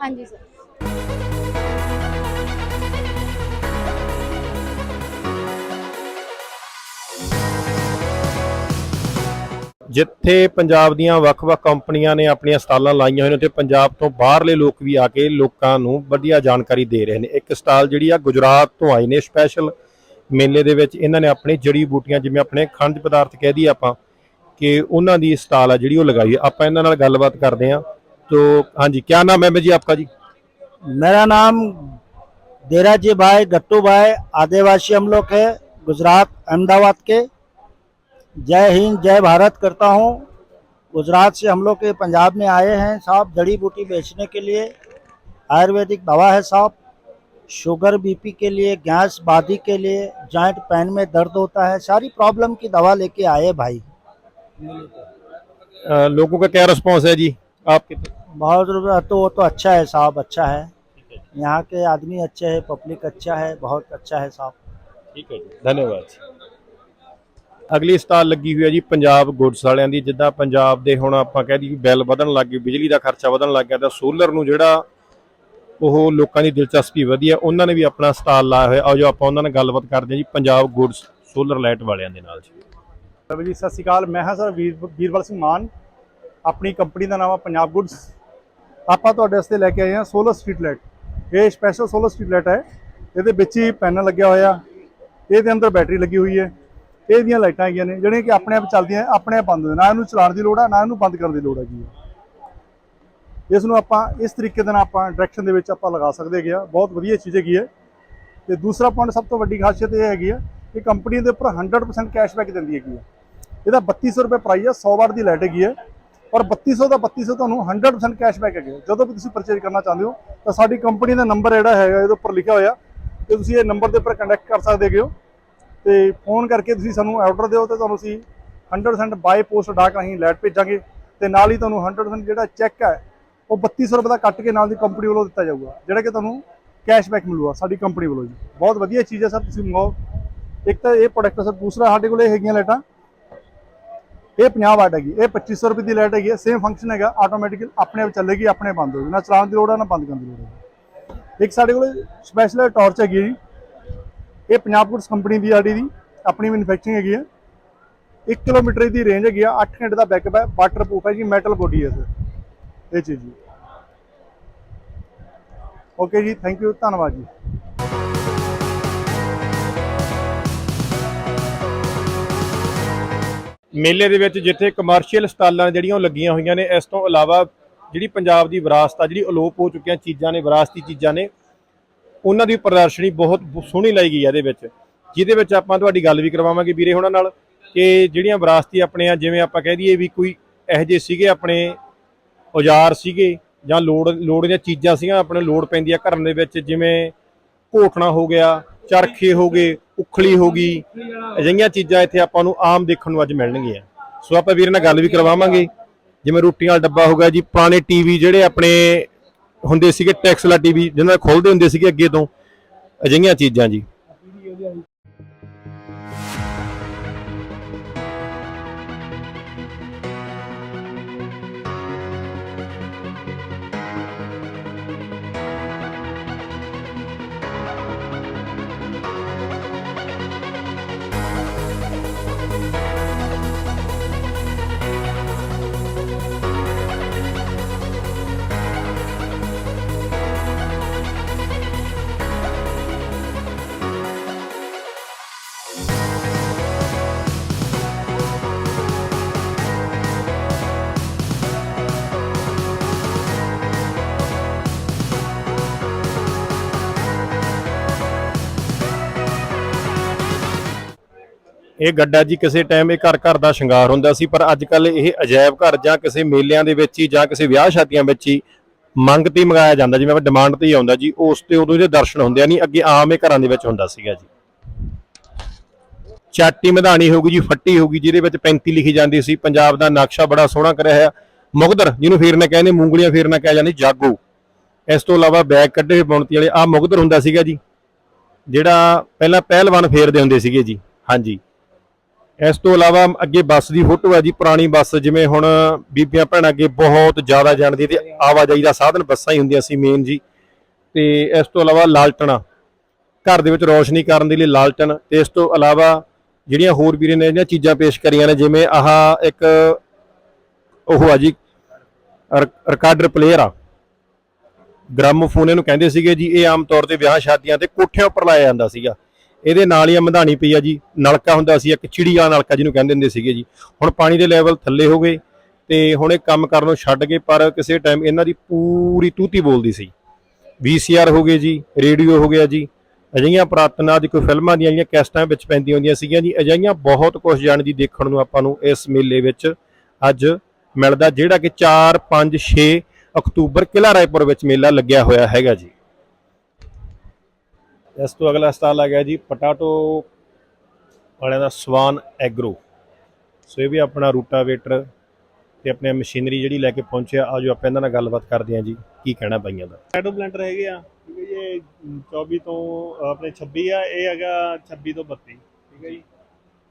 हाँ जी सर। ਜਿੱਥੇ ਪੰਜਾਬ ਦੀਆਂ ਵੱਖ-ਵੱਖ ਕੰਪਨੀਆਂ ਨੇ ਆਪਣੀਆਂ ਸਟਾਲਾਂ ਲਾਈਆਂ ਹੋਈਆਂ ਨੇ ਤੇ ਪੰਜਾਬ ਤੋਂ ਬਾਹਰਲੇ ਲੋਕ ਵੀ ਆ ਕੇ ਲੋਕਾਂ ਨੂੰ ਵਧੀਆ ਜਾਣਕਾਰੀ ਦੇ ਰਹੇ ਨੇ ਇੱਕ ਸਟਾਲ ਜਿਹੜੀ ਆ ਗੁਜਰਾਤ ਤੋਂ ਆਈ ਨੇ ਸਪੈਸ਼ਲ ਮੇਲੇ ਦੇ ਵਿੱਚ ਇਹਨਾਂ ਨੇ ਆਪਣੀ ਜੜੀ ਬੂਟੀਆਂ ਜਿਵੇਂ ਆਪਣੇ ਖੰਡ ਪਦਾਰਥ ਕਹਿ ਦਈਏ ਆਪਾਂ ਕਿ ਉਹਨਾਂ ਦੀ ਸਟਾਲ ਆ ਜਿਹੜੀ ਉਹ ਲਗਾਈ ਹੈ ਆਪਾਂ ਇਹਨਾਂ ਨਾਲ ਗੱਲਬਾਤ ਕਰਦੇ ਹਾਂ ਤੋ ਹਾਂਜੀ ਕੀ ਨਾਮ ਹੈ ਜੀ ਆਪਕਾ ਜੀ मेरा नाम देराजी भाई गट्टू भाई आदिवासी हम लोग है गुजरात अहमदाबाद के जय हिंद जय भारत करता हूँ। गुजरात से हम लोग के पंजाब में आए हैं साहब जड़ी बूटी बेचने के लिए। आयुर्वेदिक दवा है साहब। शुगर बीपी के लिए गैस बादी के लिए जॉइंट पैन में दर्द होता है। सारी प्रॉब्लम की दवा लेके आए भाई। आ, लोगों का क्या रिस्पॉन्स है जी? आपके तो- बहुत तो वो तो अच्छा है साहब अच्छा है। यहाँ के आदमी अच्छे है पब्लिक अच्छा है बहुत अच्छा है साहब। ठीक है जी धन्यवाद। ਅਗਲੀ ਸਟਾਲ ਲੱਗੀ ਹੋਈ ਹੈ ਜੀ ਪੰਜਾਬ ਗੁੱਡਸ ਵਾਲਿਆਂ ਦੀ, ਜਿੱਦਾਂ ਪੰਜਾਬ ਦੇ ਹੁਣ ਆਪਾਂ ਕਹਿ ਦਈਏ ਬਿੱਲ ਵਧਣ ਲੱਗ ਗਈ ਬਿਜਲੀ ਦਾ ਖਰਚਾ ਵਧਣ ਲੱਗ ਗਿਆ ਤਾਂ ਸੋਲਰ ਨੂੰ ਜਿਹੜਾ ਉਹ ਲੋਕਾਂ ਦੀ ਦਿਲਚਸਪੀ ਵਧੀ ਹੈ, ਉਹਨਾਂ ਨੇ ਵੀ ਆਪਣਾ ਸਟਾਲ ਲਾਇਆ ਹੋਇਆ। ਆਓ ਜੋ, ਆਪਾਂ ਉਹਨਾਂ ਨਾਲ ਗੱਲਬਾਤ ਕਰਦੇ ਹਾਂ ਜੀ ਪੰਜਾਬ ਗੁੱਡਸ ਸੋਲਰ ਲਾਈਟ ਵਾਲਿਆਂ ਦੇ ਨਾਲ ਜੀ। ਜੀ, ਸਤਿ ਸ਼੍ਰੀ ਅਕਾਲ। ਮੈਂ ਹਾਂ ਸਰ ਵੀਰ ਵੀਰਵਲ ਸਿੰਘ ਮਾਨ, ਆਪਣੀ ਕੰਪਨੀ ਦਾ ਨਾਮ ਹੈ ਪੰਜਾਬ ਗੁੱਡਸ। ਆਪਾਂ ਤੁਹਾਡੇ ਵਾਸਤੇ ਲੈ ਕੇ ਆਏ ਹਾਂ ਸੋਲਰ ਸਟਰੀਟ ਲਾਈਟ ਇਹ ਸਪੈਸ਼ਲ ਸੋਲਰ ਸਟਰੀਟ ਲਾਈਟ ਹੈ। ਇਹਦੇ ਵਿੱਚ ਹੀ ਪੈਨਲ ਲੱਗਿਆ ਹੋਇਆ। ਇਹਦੇ ਅੰਦਰ ਬੈਟਰੀ ਲੱਗੀ ਹੋਈ ਹੈ। ਇਹਦੀਆਂ ਲਾਈਟਾਂ ਹੈਗੀਆਂ ਨੇ, ਜਿਹੜੀਆਂ ਕਿ ਆਪਣੇ ਆਪ ਚੱਲਦੀਆਂ, ਆਪਣੇ ਆਪ ਬੰਦ ਹੋ ਨਾ। ਇਹਨੂੰ ਚਲਾਉਣ ਦੀ ਲੋੜ ਹੈ ਨਾ ਇਹਨੂੰ ਬੰਦ ਕਰਨ ਦੀ ਲੋੜ ਹੈਗੀ ਹੈ ਇਸ ਨੂੰ ਆਪਾਂ, ਇਸ ਤਰੀਕੇ ਦੇ ਨਾਲ ਆਪਾਂ ਡਾਇਰੈਕਸ਼ਨ ਦੇ ਵਿੱਚ ਆਪਾਂ ਲਗਾ ਸਕਦੇ ਹੈਗੇ ਆ। ਬਹੁਤ ਵਧੀਆ ਚੀਜ਼ ਹੈਗੀ ਹੈ ਤੇ ਦੂਸਰਾ ਪੁਆਇੰਟ ਸਭ ਤੋਂ ਵੱਡੀ ਖਾਸੀਅਤ ਇਹ ਹੈਗੀ ਹੈ ਕਿ ਕੰਪਨੀ ਦੇ ਉੱਪਰ 100% ਕੈਸ਼ਬੈਕ ਦਿੰਦੀ ਹੈਗੀ ਆ। ਇਹਦਾ 3200 ਰੁਪਏ ਪ੍ਰਾਈਸ ਹੈ 100 ਵਾਟ ਦੀ ਲਾਈਟ ਹੈਗੀ ਹੈ ਔਰ 3200 ਦਾ 3200 ਤੁਹਾਨੂੰ 100% ਕੈਸ਼ਬੈਕ ਹੈਗੇ ਆ। ਜਦੋਂ ਵੀ ਤੁਸੀਂ ਪਰਚੇਜ ਕਰਨਾ ਚਾਹੁੰਦੇ ਹੋ, ਤਾਂ ਸਾਡੀ ਕੰਪਨੀ ਦਾ ਨੰਬਰ ਜਿਹੜਾ ਹੈਗਾ, ਇਹਦੇ ਉੱਪਰ ਲਿਖਿਆ ਹੋਇਆ। ਤੇ ਤੁਸੀਂ ਇਹ ਨੰਬਰ ਦੇ ਉੱਪਰ ਕੰਟੈਕਟ ਕਰ ਸਕਦੇ ਹੈਗੇ ਹੋ। ਤੇ ਫੋਨ ਕਰਕੇ ਤੁਸੀਂ ਸਾਨੂੰ ਆਰਡਰ ਦਿਓ ਤੇ ਤੁਹਾਨੂੰ ਅਸੀਂ 100% ਬਾਈ ਪੋਸਟ ਡਾਕ ਰਾਹੀਂ ਲਾਈਟ ਭੇਜਾਂਗੇ ਤੇ ਨਾਲ ਹੀ ਤੁਹਾਨੂੰ 100% ਜਿਹੜਾ ਚੈੱਕ ਹੈ, ਉਹ 3200 ਰੁਪਏ ਦਾ ਕੱਟ ਕੇ ਨਾਲ ਦੀ ਕੰਪਨੀ ਵੱਲੋਂ ਦਿੱਤਾ ਜਾਊਗਾ, ਜਿਹੜਾ ਕਿ ਤੁਹਾਨੂੰ ਕੈਸ਼ਬੈਕ ਮਿਲੂਗਾ ਸਾਡੀ ਕੰਪਨੀ ਵੱਲੋਂ ਜੀ। ਬਹੁਤ ਵਧੀਆ ਚੀਜ਼ ਹੈ ਸਰ, ਤੁਸੀਂ ਮੰਗਾਓ। ਇੱਕ ਤਾਂ ਇਹ ਪ੍ਰੋਡਕਟ ਸਰ, ਦੂਸਰਾ ਸਾਡੇ ਕੋਲ ਇਹ ਹੈਗੀਆਂ ਲਾਈਟਾਂ। ਇਹ 50 ਵਾਟ ਹੈਗੀ, ਇਹ 2500 ਰੁਪਏ ਦੀ ਲਾਈਟ ਹੈਗੀ ਸੇਮ ਫੰਕਸ਼ਨ ਹੈਗਾ ਆਟੋਮੈਟਿਕ ਆਪਣੇ ਆਪ ਚੱਲੇਗੀ, ਆਪਣੇ ਬੰਦ ਹੋਏਗੀ ਨਾ ਚਲਾਉਣ ਦੀ ਲੋੜ ਹੈ, ਨਾ ਬੰਦ ਕਰਨ ਦੀ ਲੋੜ ਹੈ। ਇੱਕ ਸਾਡੇ ਕੋਲ ਸਪੈਸ਼ਲ ਟਾਰਚ ਹੈਗੀ ਜੀ। ਇਹ ਪੰਜਾਬ ਗੁੱਡਸ ਕੰਪਨੀ ਦੀ ਸਾਡੀ ਦੀ ਆਪਣੀ ਮੈਨੂਫੈਕਚਰਿੰਗ ਹੈਗੀ ਆ। 1 ਕਿਲੋਮੀਟਰ ਦੀ ਰੇਂਜ ਹੈਗੀ ਆ 8 ਘੰਟੇ ਦਾ ਬੈਕਅਪ ਹੈ ਵਾਟਰ ਪ੍ਰੂਫ ਹੈ ਜੀ ਮੈਟਲ ਬੋਡੀ ਹੈ ਸਰ ਇਹ ਚੀਜ਼ ਜੀ। ਓਕੇ ਜੀ ਥੈਂਕ ਯੂ ਧੰਨਵਾਦ ਜੀ। ਮੇਲੇ ਦੇ ਵਿੱਚ ਜਿੱਥੇ ਕਮਰਸ਼ੀਅਲ ਸਟਾਲਾਂ ਜਿਹੜੀਆਂ ਉਹ ਲੱਗੀਆਂ ਹੋਈਆਂ ਨੇ, ਇਸ ਤੋਂ ਇਲਾਵਾ ਜਿਹੜੀ ਪੰਜਾਬ ਦੀ ਵਿਰਾਸਤ ਆ, ਜਿਹੜੀ ਅਲੋਪ ਹੋ ਚੁੱਕੀਆਂ ਚੀਜ਼ਾਂ ਨੇ, ਵਿਰਾਸਤੀ ਚੀਜ਼ਾਂ ਨੇ ਉਹਨਾਂ ਦੀ ਪ੍ਰਦਰਸ਼ਨੀ ਬਹੁਤ ਸੋਹਣੀ ਲਾਈ ਗਈ ਹੈ ਇਹਦੇ ਵਿੱਚ। ਜਿਹਦੇ ਵਿੱਚ ਆਪਾਂ ਤੁਹਾਡੀ ਗੱਲ ਵੀ ਕਰਵਾਵਾਂਗੇ ਵੀਰੇ ਉਹਨਾਂ ਨਾਲ ਕਿ ਜਿਹੜੀਆਂ ਵਿਰਾਸਤੀ ਆਪਣੇ ਆ, ਜਿਵੇਂ ਆਪਾਂ ਕਹਿ ਦਈਏ ਵੀ ਕੋਈ ਇਹੋ ਜਿਹੇ ਸੀਗੇ ਆਪਣੇ ਔਜ਼ਾਰ ਸੀਗੇ ਜਾਂ ਲੋੜ ਲੋੜ ਦੀਆਂ ਚੀਜ਼ਾਂ ਸੀਗੀਆਂ, ਆਪਣੇ ਲੋੜ ਪੈਂਦੀ ਪੈਂਦੀਆਂ ਘਰਾਂ ਦੇ ਵਿੱਚ, ਜਿਵੇਂ ਘੋਟਣਾ ਹੋ ਗਿਆ, ਚਰਖੇ ਹੋ ਗਏ, ਉਖਲੀ ਹੋ ਗਈ, ਅਜਿਹੀਆਂ ਚੀਜ਼ਾਂ ਇੱਥੇ ਆਪਾਂ ਨੂੰ ਆਮ ਦੇਖਣ ਨੂੰ ਅੱਜ ਮਿਲਣਗੀਆਂ। ਸੋ ਆਪਾਂ ਵੀਰੇ ਨਾਲ ਗੱਲ ਵੀ ਕਰਵਾਵਾਂਗੇ, ਜਿਵੇਂ ਰੋਟੀਆਂ ਵਾਲਾ ਡੱਬਾ ਹੋ ਗਿਆ ਜੀ, ਪੁਰਾਣੇ ਟੀਵੀ ਜਿਹੜੇ ਆਪਣੇ ਹੁੰਦੇ ਸੀਗੇ ਟੈਕਸ ਵਾਲਾ ਟੀਵੀ, ਜਿਹਨਾਂ ਨਾਲ ਖੋਲਦੇ ਹੁੰਦੇ ਸੀਗੇ ਅੱਗੇ ਤੋਂ ਅਜਿਹੀਆਂ ਚੀਜ਼ਾਂ ਜੀ। ਇਹ ਗੱਡਾ ਜੀ ਕਿਸੇ ਟਾਈਮ ਇਹ ਘਰ ਘਰ ਦਾ ਸ਼ਿੰਗਾਰ ਹੁੰਦਾ ਸੀ, ਪਰ ਅੱਜ ਕੱਲ ਇਹ ਅਜਾਇਬ ਘਰ ਜਾਂ ਕਿਸੇ ਮੇਲਿਆਂ ਦੇ ਵਿੱਚ ਹੀ ਜਾਂ ਕਿਸੇ ਵਿਆਹ ਸ਼ਾਦੀਆਂ ਵਿੱਚ ਹੀ ਮੰਗ ਤੇ ਹੀ ਮੰਗਾਇਆ ਜਾਂਦਾ, ਜਿਵੇਂ ਡਿਮਾਂਡ ਤੇ ਹੀ ਆਉਂਦਾ ਜੀ, ਉਸ ਤੇ ਉਦੋਂ ਇਹਦੇ ਦਰਸ਼ਨ ਹੁੰਦੇ ਆ, ਨਹੀਂ ਅੱਗੇ ਆਮ ਇਹ ਘਰਾਂ ਦੇ ਵਿੱਚ ਹੁੰਦਾ ਸੀਗਾ ਜੀ। ਚਾਟੀ ਮਧਾਣੀ ਹੋਊਗੀ ਜੀ, ਫੱਟੀ ਹੋਊਗੀ, ਜਿਹਦੇ ਵਿੱਚ 35 ਲਿਖੀ ਜਾਂਦੀ ਸੀ, ਪੰਜਾਬ ਦਾ ਨਕਸ਼ਾ ਬੜਾ ਸੋਹਣਾ ਕਰਿਆ ਹੋਇਆ ਮੁਗਦਰ ਜਿਹਨੂੰ ਫੇਰਨਾ ਕਹਿੰਦੇ ਮੂੰਗਲੀਆਂ ਫੇਰਨਾ ਕਹਿ ਜਾਂਦੇ, ਜਾਗੋ। ਇਸ ਤੋਂ ਇਲਾਵਾ ਬੈਗ ਕੱਢੇ ਹੋਏ ਬੁਣਤੀ ਵਾਲੇ ਆ ਮੁਗਦਰ ਹੁੰਦਾ ਸੀਗਾ ਜੀ, ਜਿਹੜਾ ਪਹਿਲਾਂ ਪਹਿਲਵਾਨ ਫੇਰਦੇ ਹੁੰਦੇ ਸੀਗੇ ਜੀ, ਹਾਂਜੀ। ਇਸ ਤੋਂ ਇਲਾਵਾ ਅੱਗੇ ਬੱਸ ਦੀ ਫੋਟੋ ਹੈ ਜੀ, ਪੁਰਾਣੀ ਬੱਸ, ਜਿਵੇਂ ਹੁਣ ਬੀਬੀਆਂ ਭੈਣਾਂ ਅੱਗੇ ਬਹੁਤ ਜ਼ਿਆਦਾ ਜਾਣਦੀ ਤੇ ਆਵਾਜਾਈ ਦਾ ਸਾਧਨ ਬੱਸਾਂ ਹੀ ਹੁੰਦੀਆਂ ਸੀ ਮੇਨ ਜੀ। ਤੇ ਇਸ ਤੋਂ ਇਲਾਵਾ ਲਾਲਟਣਾ, ਘਰ ਦੇ ਵਿੱਚ ਰੋਸ਼ਨੀ ਕਰਨ ਦੇ ਲਈ ਲਾਲਟਨ ਤੇ ਇਸ ਤੋਂ ਇਲਾਵਾ ਜਿਹੜੀਆਂ ਹੋਰ ਵੀਰੇ ਨੇ ਜਿਹੜੀਆਂ ਚੀਜ਼ਾਂ ਪੇਸ਼ ਕਰੀਆਂ ਨੇ, ਜਿਵੇਂ ਆਹ ਇੱਕ ਉਹ ਆ ਜੀ ਰਿਕਾਰਡਰ ਪਲੇਅਰ ਆ। ਗ੍ਰਾਮੋਫੋਨ ਇਹਨੂੰ ਕਹਿੰਦੇ ਸੀਗੇ ਜੀ, ਇਹ ਆਮ ਤੌਰ ਤੇ ਵਿਆਹ ਸ਼ਾਦੀਆਂ ਤੇ ਕੋਠਿਆਂ ਉੱਪਰ ਲਾਇਆ ਜਾਂਦਾ ਸੀਗਾ। ਇਹਦੇ ਨਾਲ ਹੀ ਆ, ਮਧਾਣੀ ਪਈ ਆ ਜੀ। ਨਲਕਾ ਹੁੰਦਾ ਸੀ, ਇੱਕ ਚਿੜੀ ਵਾਲਾ ਨਲਕਾ ਜਿਹਨੂੰ ਕਹਿੰਦੇ ਹੁੰਦੇ ਸੀਗੇ ਜੀ। ਹੁਣ ਪਾਣੀ ਦੇ ਲੈਵਲ ਥੱਲੇ ਹੋ ਗਏ ਤੇ ਹੁਣ ਇਹ ਕੰਮ ਕਰਨੋਂ ਛੱਡ ਗਏ, ਪਰ ਕਿਸੇ ਟਾਈਮ ਇਹਨਾਂ ਦੀ ਪੂਰੀ ਤੂਤੀ ਬੋਲਦੀ ਸੀ। VCR ਹੋ ਗਏ ਜੀ ਰੇਡੀਓ ਹੋ ਗਿਆ ਜੀ। ਅਜਿਹੀਆਂ ਪੁਰਾਤਨ ਅੱਜ ਕੋਈ ਫਿਲਮਾਂ ਦੀਆਂ ਜਿਹੜੀਆਂ ਕੈਸਟਾਂ ਵਿੱਚ ਪੈਂਦੀਆਂ ਹੁੰਦੀਆਂ ਸੀਗੀਆਂ ਜੀ। ਅਜਿਹੀਆਂ ਬਹੁਤ ਕੁਝ ਜਾਣ ਦੀ ਦੇਖਣ ਨੂੰ ਆਪਾਂ ਨੂੰ ਇਸ ਮੇਲੇ ਵਿੱਚ ਅੱਜ ਮਿਲਦਾ, ਜਿਹੜਾ ਕਿ 4 5 6 ਅਕਤੂਬਰ ਕਿਲ੍ਹਾ ਰਾਏਪੁਰ ਵਿੱਚ ਮੇਲਾ ਲੱਗਿਆ ਹੋਇਆ ਹੈਗਾ ਜੀ। ਇਸ ਤੋਂ ਅਗਲਾ ਸਟਾਲ ਆ ਗਿਆ ਜੀ ਪਟਾਟੋ ਵਾਲਿਆਂ ਦਾ ਸਵਾਨ ਐਗਰੋ। ਸੋ ਇਹ ਵੀ ਆਪਣਾ ਰੂਟਾਵੇਟਰ ਤੇ ਆਪਣੇ ਮਸ਼ੀਨਰੀ ਜਿਹੜੀ ਲੈ ਕੇ ਪਹੁੰਚਿਆ ਆਜੋ ਆਪਾਂ ਇਹਨਾਂ ਨਾਲ ਗੱਲਬਾਤ ਕਰਦੇ ਹਾਂ ਜੀ ਕੀ ਕਹਿਣਾ ਬਾਈਆਂ ਦਾ। ਸ਼ੈਡੋ ਬਲੈਂਡਰ ਹੈਗੇ ਆ ਠੀਕ ਹੈ ਜੀ ਇਹ 24 ਤੋਂ ਆਪਣੇ 26 ਆ ਇਹ ਹੈਗਾ 26 ਤੋਂ 32 ਠੀਕ ਹੈ ਜੀ।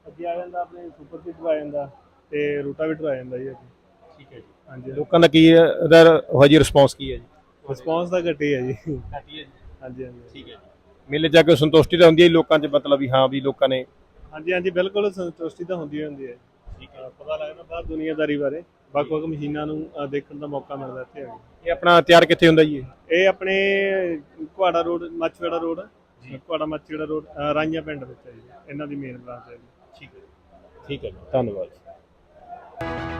ਅੱਗੇ ਆ ਜਾਂਦਾ ਆਪਣੇ ਸੁਪਰ ਸੀਟਰ ਆ ਜਾਂਦਾ ਤੇ ਰੂਟਾਵੇਟਰ ਆ ਜਾਂਦਾ ਜੀ ਅੱਗੇ। ਠੀਕ ਹੈ ਜੀ। ਹਾਂਜੀ। ਲੋਕਾਂ ਦਾ ਕੀ ਇਹਦਾ ਉਹ ਜੀ ਰਿਸਪੌਂਸ ਕੀ ਹੈ ਜੀ? ਰਿਸਪੌਂਸ ਤਾਂ ਘੱਟੇ ਹੈ ਜੀ। ਘੱਟੀ ਹੈ ਜੀ। ਹਾਂਜੀ ਹਾਂਜੀ। ਠੀਕ ਹੈ ਜੀ। ਮੇਲੇ ਜਾ ਕੇ ਸੰਤੁਸ਼ਟੀ ਤਾਂ ਹੁੰਦੀ ਹੈ ਲੋਕਾਂ 'ਚ ਮਤਲਬ ਵੀ ਹਾਂ ਵੀ ਲੋਕਾਂ ਨੇ। ਹਾਂਜੀ ਹਾਂਜੀ ਬਿਲਕੁਲ ਸੰਤੁਸ਼ਟੀ ਤਾਂ ਹੁੰਦੀ ਹੁੰਦੀ ਹੈ। ਠੀਕ ਹੈ। ਪਤਾ ਲੱਗਦਾ ਬਾਹਰ ਦੁਨੀਆਦਾਰੀ ਬਾਰੇ ਵੱਖ-ਵੱਖ ਮਸ਼ੀਨਾਂ ਨੂੰ ਅ, ਦੇਖਣ ਦਾ ਮੌਕਾ ਮਿਲਦਾ ਇੱਥੇ ਆ ਕੇ। ਇਹ ਆਪਣਾ ਤਿਆਰ ਕਿੱਥੇ ਹੁੰਦਾ ਜੀ ਇਹ? ਇਹ ਆਪਣੇ ਕੁਹਾੜਾ ਰੋਡ ਮੱਛਵਾੜਾ ਰੋਡ ਕੁਹਾੜਾ ਮੱਛਵਾੜਾ ਰੋਡ ਅ, ਰਾਈਆਂ ਪਿੰਡ ਵਿੱਚ ਹੈ ਜੀ। ਇਹਨਾਂ ਦੀ ਮੇਨ ਬ੍ਰਾਂਚ ਹੈ ਜੀ। ਠੀਕ ਹੈ। ਠੀਕ ਹੈ ਜੀ ਧੰਨਵਾਦ।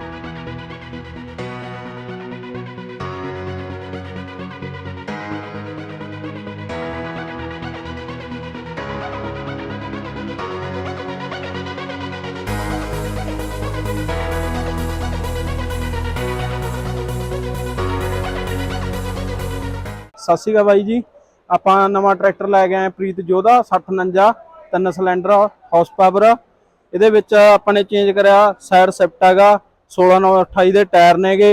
ਸਤਿ ਸ਼੍ਰੀ ਅਕਾਲ ਬਾਈ ਜੀ। ਆਪਾਂ ਨਵਾਂ ਟਰੈਕਟਰ ਲੈ ਕੇ ਆਏ ਪ੍ਰੀਤ ਜੋਧਾ 6049 ਤਿੰਨ ਸਿਲੰਡਰ ਹਾਰਸ ਪਾਵਰ ਇਹਦੇ ਵਿੱਚ ਆਪਾਂ ਨੇ ਚੇਂਜ ਕਰਿਆ ਸਾਈਡ ਸਿਫਟ ਹੈਗਾ 16 9 28 ਦੇ ਟਾਇਰ ਨੇਗੇ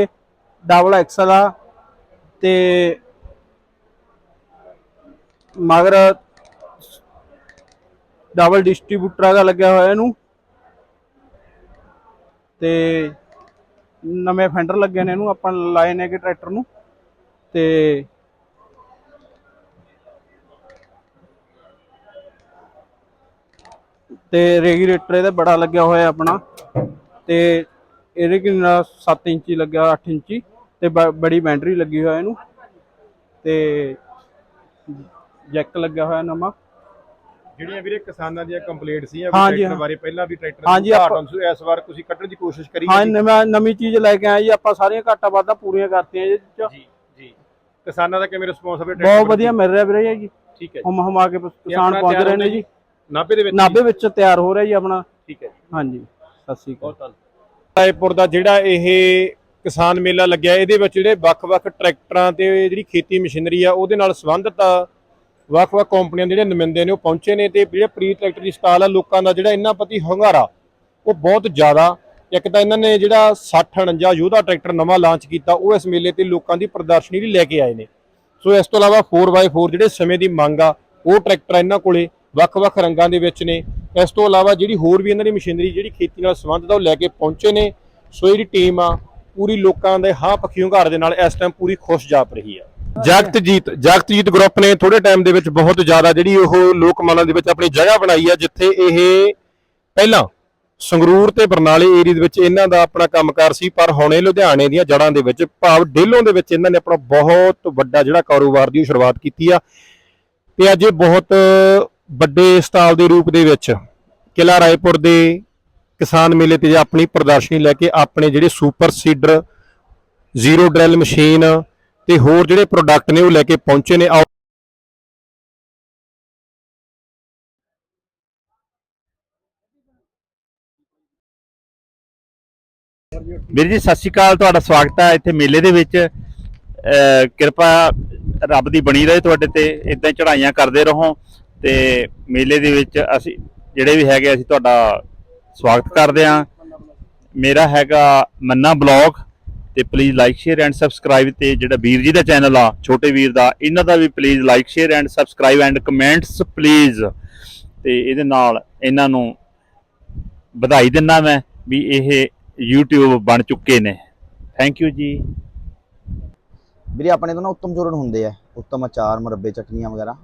ਡਬਲ ਐਕਸਲ ਆ ਤੇ ਮਗਰ ਡਬਲ ਡਿਸਟ੍ਰੀਬਿਊਟਰ ਹੈਗਾ ਲੱਗਿਆ ਹੋਇਆ ਇਹਨੂੰ। ਤੇ ਨਵੇਂ ਫੈਂਡਰ ਲੱਗੇ ਨੇ ਇਹਨੂੰ, ਆਪਾਂ ਲਾਏ ਨੇਗੇ ਟਰੈਕਟਰ ਨੂੰ। ਤੇ ਤੇ ਰੈਗੂਲੇਟਰ ਇਹਦਾ ਬੜਾ ਲੱਗਿਆ ਹੋਇਆ ਆਪਣਾ। ਤੇ ਇਹਦੇ ਕਿੰਨਾ 7 ਇੰਚੀ ਲੱਗਿਆ 8 ਇੰਚੀ ਤੇ ਬੜੀ ਬੈਟਰੀ ਲੱਗੀ ਹੋਇਆ ਇਹਨੂੰ। ਤੇ ਜੈਕ ਲੱਗਿਆ ਹੋਇਆ ਨਵਾਂ। ਜਿਹੜੀਆਂ ਵੀਰੇ ਕਿਸਾਨਾਂ ਦੀਆਂ ਕੰਪਲੇਂਟ ਸੀ ਟਰੈਕਟਰ। ਬਾਰੇ ਪਹਿਲਾਂ ਵੀ ਟਰੈਕਟਰ ਹਾਂਜੀ, ਆਪਾਂ- ਇਸ ਵਾਰ ਤੁਸੀਂ ਕੱਢਣ ਦੀ ਕੋਸ਼ਿਸ਼ ਕਰੀ ਹਾਂ? ਨਵਾਂ ਨਵੀਂ ਚੀਜ਼ ਲੈ ਕੇ ਆਏ ਜੀ ਆਪਾਂ ਸਾਰੀਆਂ ਘਾਟਾ ਵਾਧਾ ਪੂਰੀਆਂ ਕਰਤੀਆਂ ਜੀ ਜੀ। ਕਿਸਾਨਾਂ ਦਾ ਕਿਵੇਂ ਰਿਸਪੌਂਸ ਹੈ ਬਹੁਤ ਵਧੀਆ ਮਿਲ ਰਿਹਾ ਵੀਰੇ ਜੀ। ਠੀਕ ਹੈ ਹਮ ਹਮ ਆ ਕੇ ਕਿਸਾਨ ਪਹੁੰਚ ਰਹੇ ਨੇ ਜੀ। ਨਾਭੇ ਦੇ ਵਿੱਚ ਨਾਭੇ ਵਿੱਚ ਤਿਆਰ ਹੋ ਰਿਹਾ ਜੀ ਆਪਣਾ। ਠੀਕ ਹੈ ਹਾਂਜੀ ਸਤਿ ਸ਼੍ਰੀ ਅਕਾਲ। ਰਾਏਪੁਰ ਦਾ ਜਿਹੜਾ ਇਹ ਕਿਸਾਨ ਮੇਲਾ ਲੱਗਿਆ ਇਹਦੇ ਵਿੱਚ ਜਿਹੜੇ ਵੱਖ-ਵੱਖ ਟਰੈਕਟਰਾਂ ਤੇ ਜਿਹੜੀ ਖੇਤੀ ਮਸ਼ੀਨਰੀ ਆ ਉਹਦੇ ਨਾਲ ਸੰਬੰਧਿਤ ਵੱਖ-ਵੱਖ ਕੰਪਨੀਆਂ ਦੇ ਜਿਹੜੇ ਨੁਮਾਇੰਦੇ ਨੇ ਉਹ ਪਹੁੰਚੇ ਨੇ ਤੇ ਜਿਹੜੇ ਪ੍ਰੀ ਟਰੈਕਟਰ ਦੀ ਸਟਾਲ ਆ ਲੋਕਾਂ ਦਾ ਜਿਹੜਾ ਇਹਨਾਂ ਪ੍ਰਤੀ ਹੰਗਾਰਾ ਉਹ ਬਹੁਤ ਜ਼ਿਆਦਾ। ਇੱਕ ਤਾਂ ਇਹਨਾਂ ਨੇ ਜਿਹੜਾ 60 49 ਯੋਧਾ ਟਰੈਕਟਰ ਨਵਾਂ ਲਾਂਚ ਕੀਤਾ ਉਹ ਇਸ ਮੇਲੇ ਤੇ ਲੋਕਾਂ ਦੀ ਪ੍ਰਦਰਸ਼ਨੀ ਲਈ ਲੈ ਕੇ ਆਏ ਨੇ। ਸੋ ਇਸ ਤੋਂ ਇਲਾਵਾ 4x4 ਜਿਹੜੇ ਸਮੇਂ ਦੀ ਮੰਗ ਆ ਉਹ ਟਰੈਕਟਰ ਇਹਨਾਂ ਕੋਲੇ ਵੱਖ-ਵੱਖ ਰੰਗਾਂ ਦੇ ਵਿੱਚ ਨੇ। ਇਸ ਤੋਂ ਇਲਾਵਾ ਜਿਹੜੀ ਹੋਰ ਵੀ ਇਹਨਾਂ ਦੀ ਮਸ਼ੀਨਰੀ, ਜਿਹੜੀ ਖੇਤੀ ਨਾਲ ਸੰਬੰਧਿਤ ਆ, ਉਹ ਲੈ ਕੇ ਪਹੁੰਚੇ ਨੇ। ਸੋ ਜਿਹੜੀ ਟੀਮ ਆ, ਪੂਰੀ ਲੋਕਾਂ ਦੇ ਹਾਂ ਪੱਖੀ ਹੁੰਗਾਰ ਦੇ ਨਾਲ ਇਸ ਟਾਈਮ ਪੂਰੀ ਖੁਸ਼ ਜਾਪ ਰਹੀ ਆ। ਜਗਤਜੀਤ ਜਗਤਜੀਤ ਗਰੁੱਪ ਨੇ ਥੋੜੇ ਟਾਈਮ ਦੇ ਵਿੱਚ ਬਹੁਤ ਜ਼ਿਆਦਾ ਜਿਹੜੀ ਉਹ ਲੋਕ ਮਨਾਂ ਦੇ ਵਿੱਚ ਆਪਣੀ ਜਗ੍ਹਾ ਬਣਾਈ ਆ, ਜਿੱਥੇ ਇਹ ਪਹਿਲਾਂ ਸੰਗਰੂਰ ਤੇ ਬਰਨਾਲੇ ਏਰੀਆ ਦੇ ਵਿੱਚ ਇਹਨਾਂ ਦਾ ਆਪਣਾ ਕੰਮਕਾਰ ਸੀ, ਪਰ ਹੁਣੇ ਲੁਧਿਆਣੇ ਦੀਆਂ ਜੜ੍ਹਾਂ ਦੇ ਵਿੱਚ, ਭਾਵ ਡੇਲੋਂ ਦੇ ਵਿੱਚ ਇਹਨਾਂ ਨੇ ਆਪਣਾ ਬਹੁਤ ਵੱਡਾ ਜਿਹੜਾ ਕਾਰੋਬਾਰ ਦੀ ਉਹ ਸ਼ੁਰੂਆਤ ਕੀਤੀ ਆ। ਤੇ ਅੱਜ ਇਹ ਬਹੁਤ ਵੱਡੇ ਸਟਾਲ ਦੇ ਰੂਪ ਦੇ ਵਿੱਚ ਕਿਲਾ ਰਾਏਪੁਰ ਦੇ ਕਿਸਾਨ ਮੇਲੇ ਤੇ ਆਪਣੀ ਪ੍ਰਦਰਸ਼ਨੀ ਲੈ ਕੇ ਆਪਣੇ ਜਿਹੜੇ super seeder, zero drill machine ਤੇ ਹੋਰ ਜਿਹੜੇ ਪ੍ਰੋਡਕਟ ਨੇ ਉਹ ਲੈ ਕੇ ਪਹੁੰਚੇ ਨੇ। ਆਓ। ਵੀਰ ਜੀ, ਸਤਿ ਸ਼੍ਰੀ ਅਕਾਲ, ਤੁਹਾਡਾ ਸਵਾਗਤ ਹੈ ਇੱਥੇ ਮੇਲੇ ਦੇ ਵਿੱਚ। ਕਿਰਪਾ ਰੱਬ ਦੀ ਬਣੀ ਰਹੇ ਤੁਹਾਡੇ ਤੇ। ਇਦਾਂ ਚੜਾਈਆਂ ਕਰਦੇ ਰਹੋ। ਤੇ ਮੇਲੇ ਦੇ ਵਿੱਚ ਅਸੀਂ, ਜਿਹੜੇ ਵੀ ਹੈਗੇ, ਅਸੀਂ ਤੁਹਾਡਾ ਸਵਾਗਤ ਕਰਦੇ ਹਾਂ। ਮੇਰਾ ਹੈਗਾ ਮੰਨਾ ਬਲੌਗ, ਤੇ please like share and subscribe ਤੇ ਜਿਹੜਾ ਵੀਰ ਜੀ ਦਾ ਚੈਨਲ ਆ, ਛੋਟੇ ਵੀਰ ਦਾ, ਇਹਨਾਂ ਦਾ ਵੀ please like share and subscribe and comments please ਤੇ ਇਹਦੇ ਨਾਲ ਇਹਨਾਂ ਨੂੰ ਵਧਾਈ ਦਿੰਦਾ ਮੈਂ ਵੀ ਇਹ YouTube ਬਣ ਚੁੱਕੇ ਨੇ। ਥੈਂਕ ਯੂ ਜੀ। ਵੀਰੇ, ਆਪਣੇ ਤੋਂ ਨਾ ਉੱਤਮ ਚੂਰਨ ਹੁੰਦੇ ਆ, ਉੱਤਮ ਅਚਾਰ, ਮੁਰੱਬੇ, ਚਟਨੀਆਂ ਵਗੈਰਾ।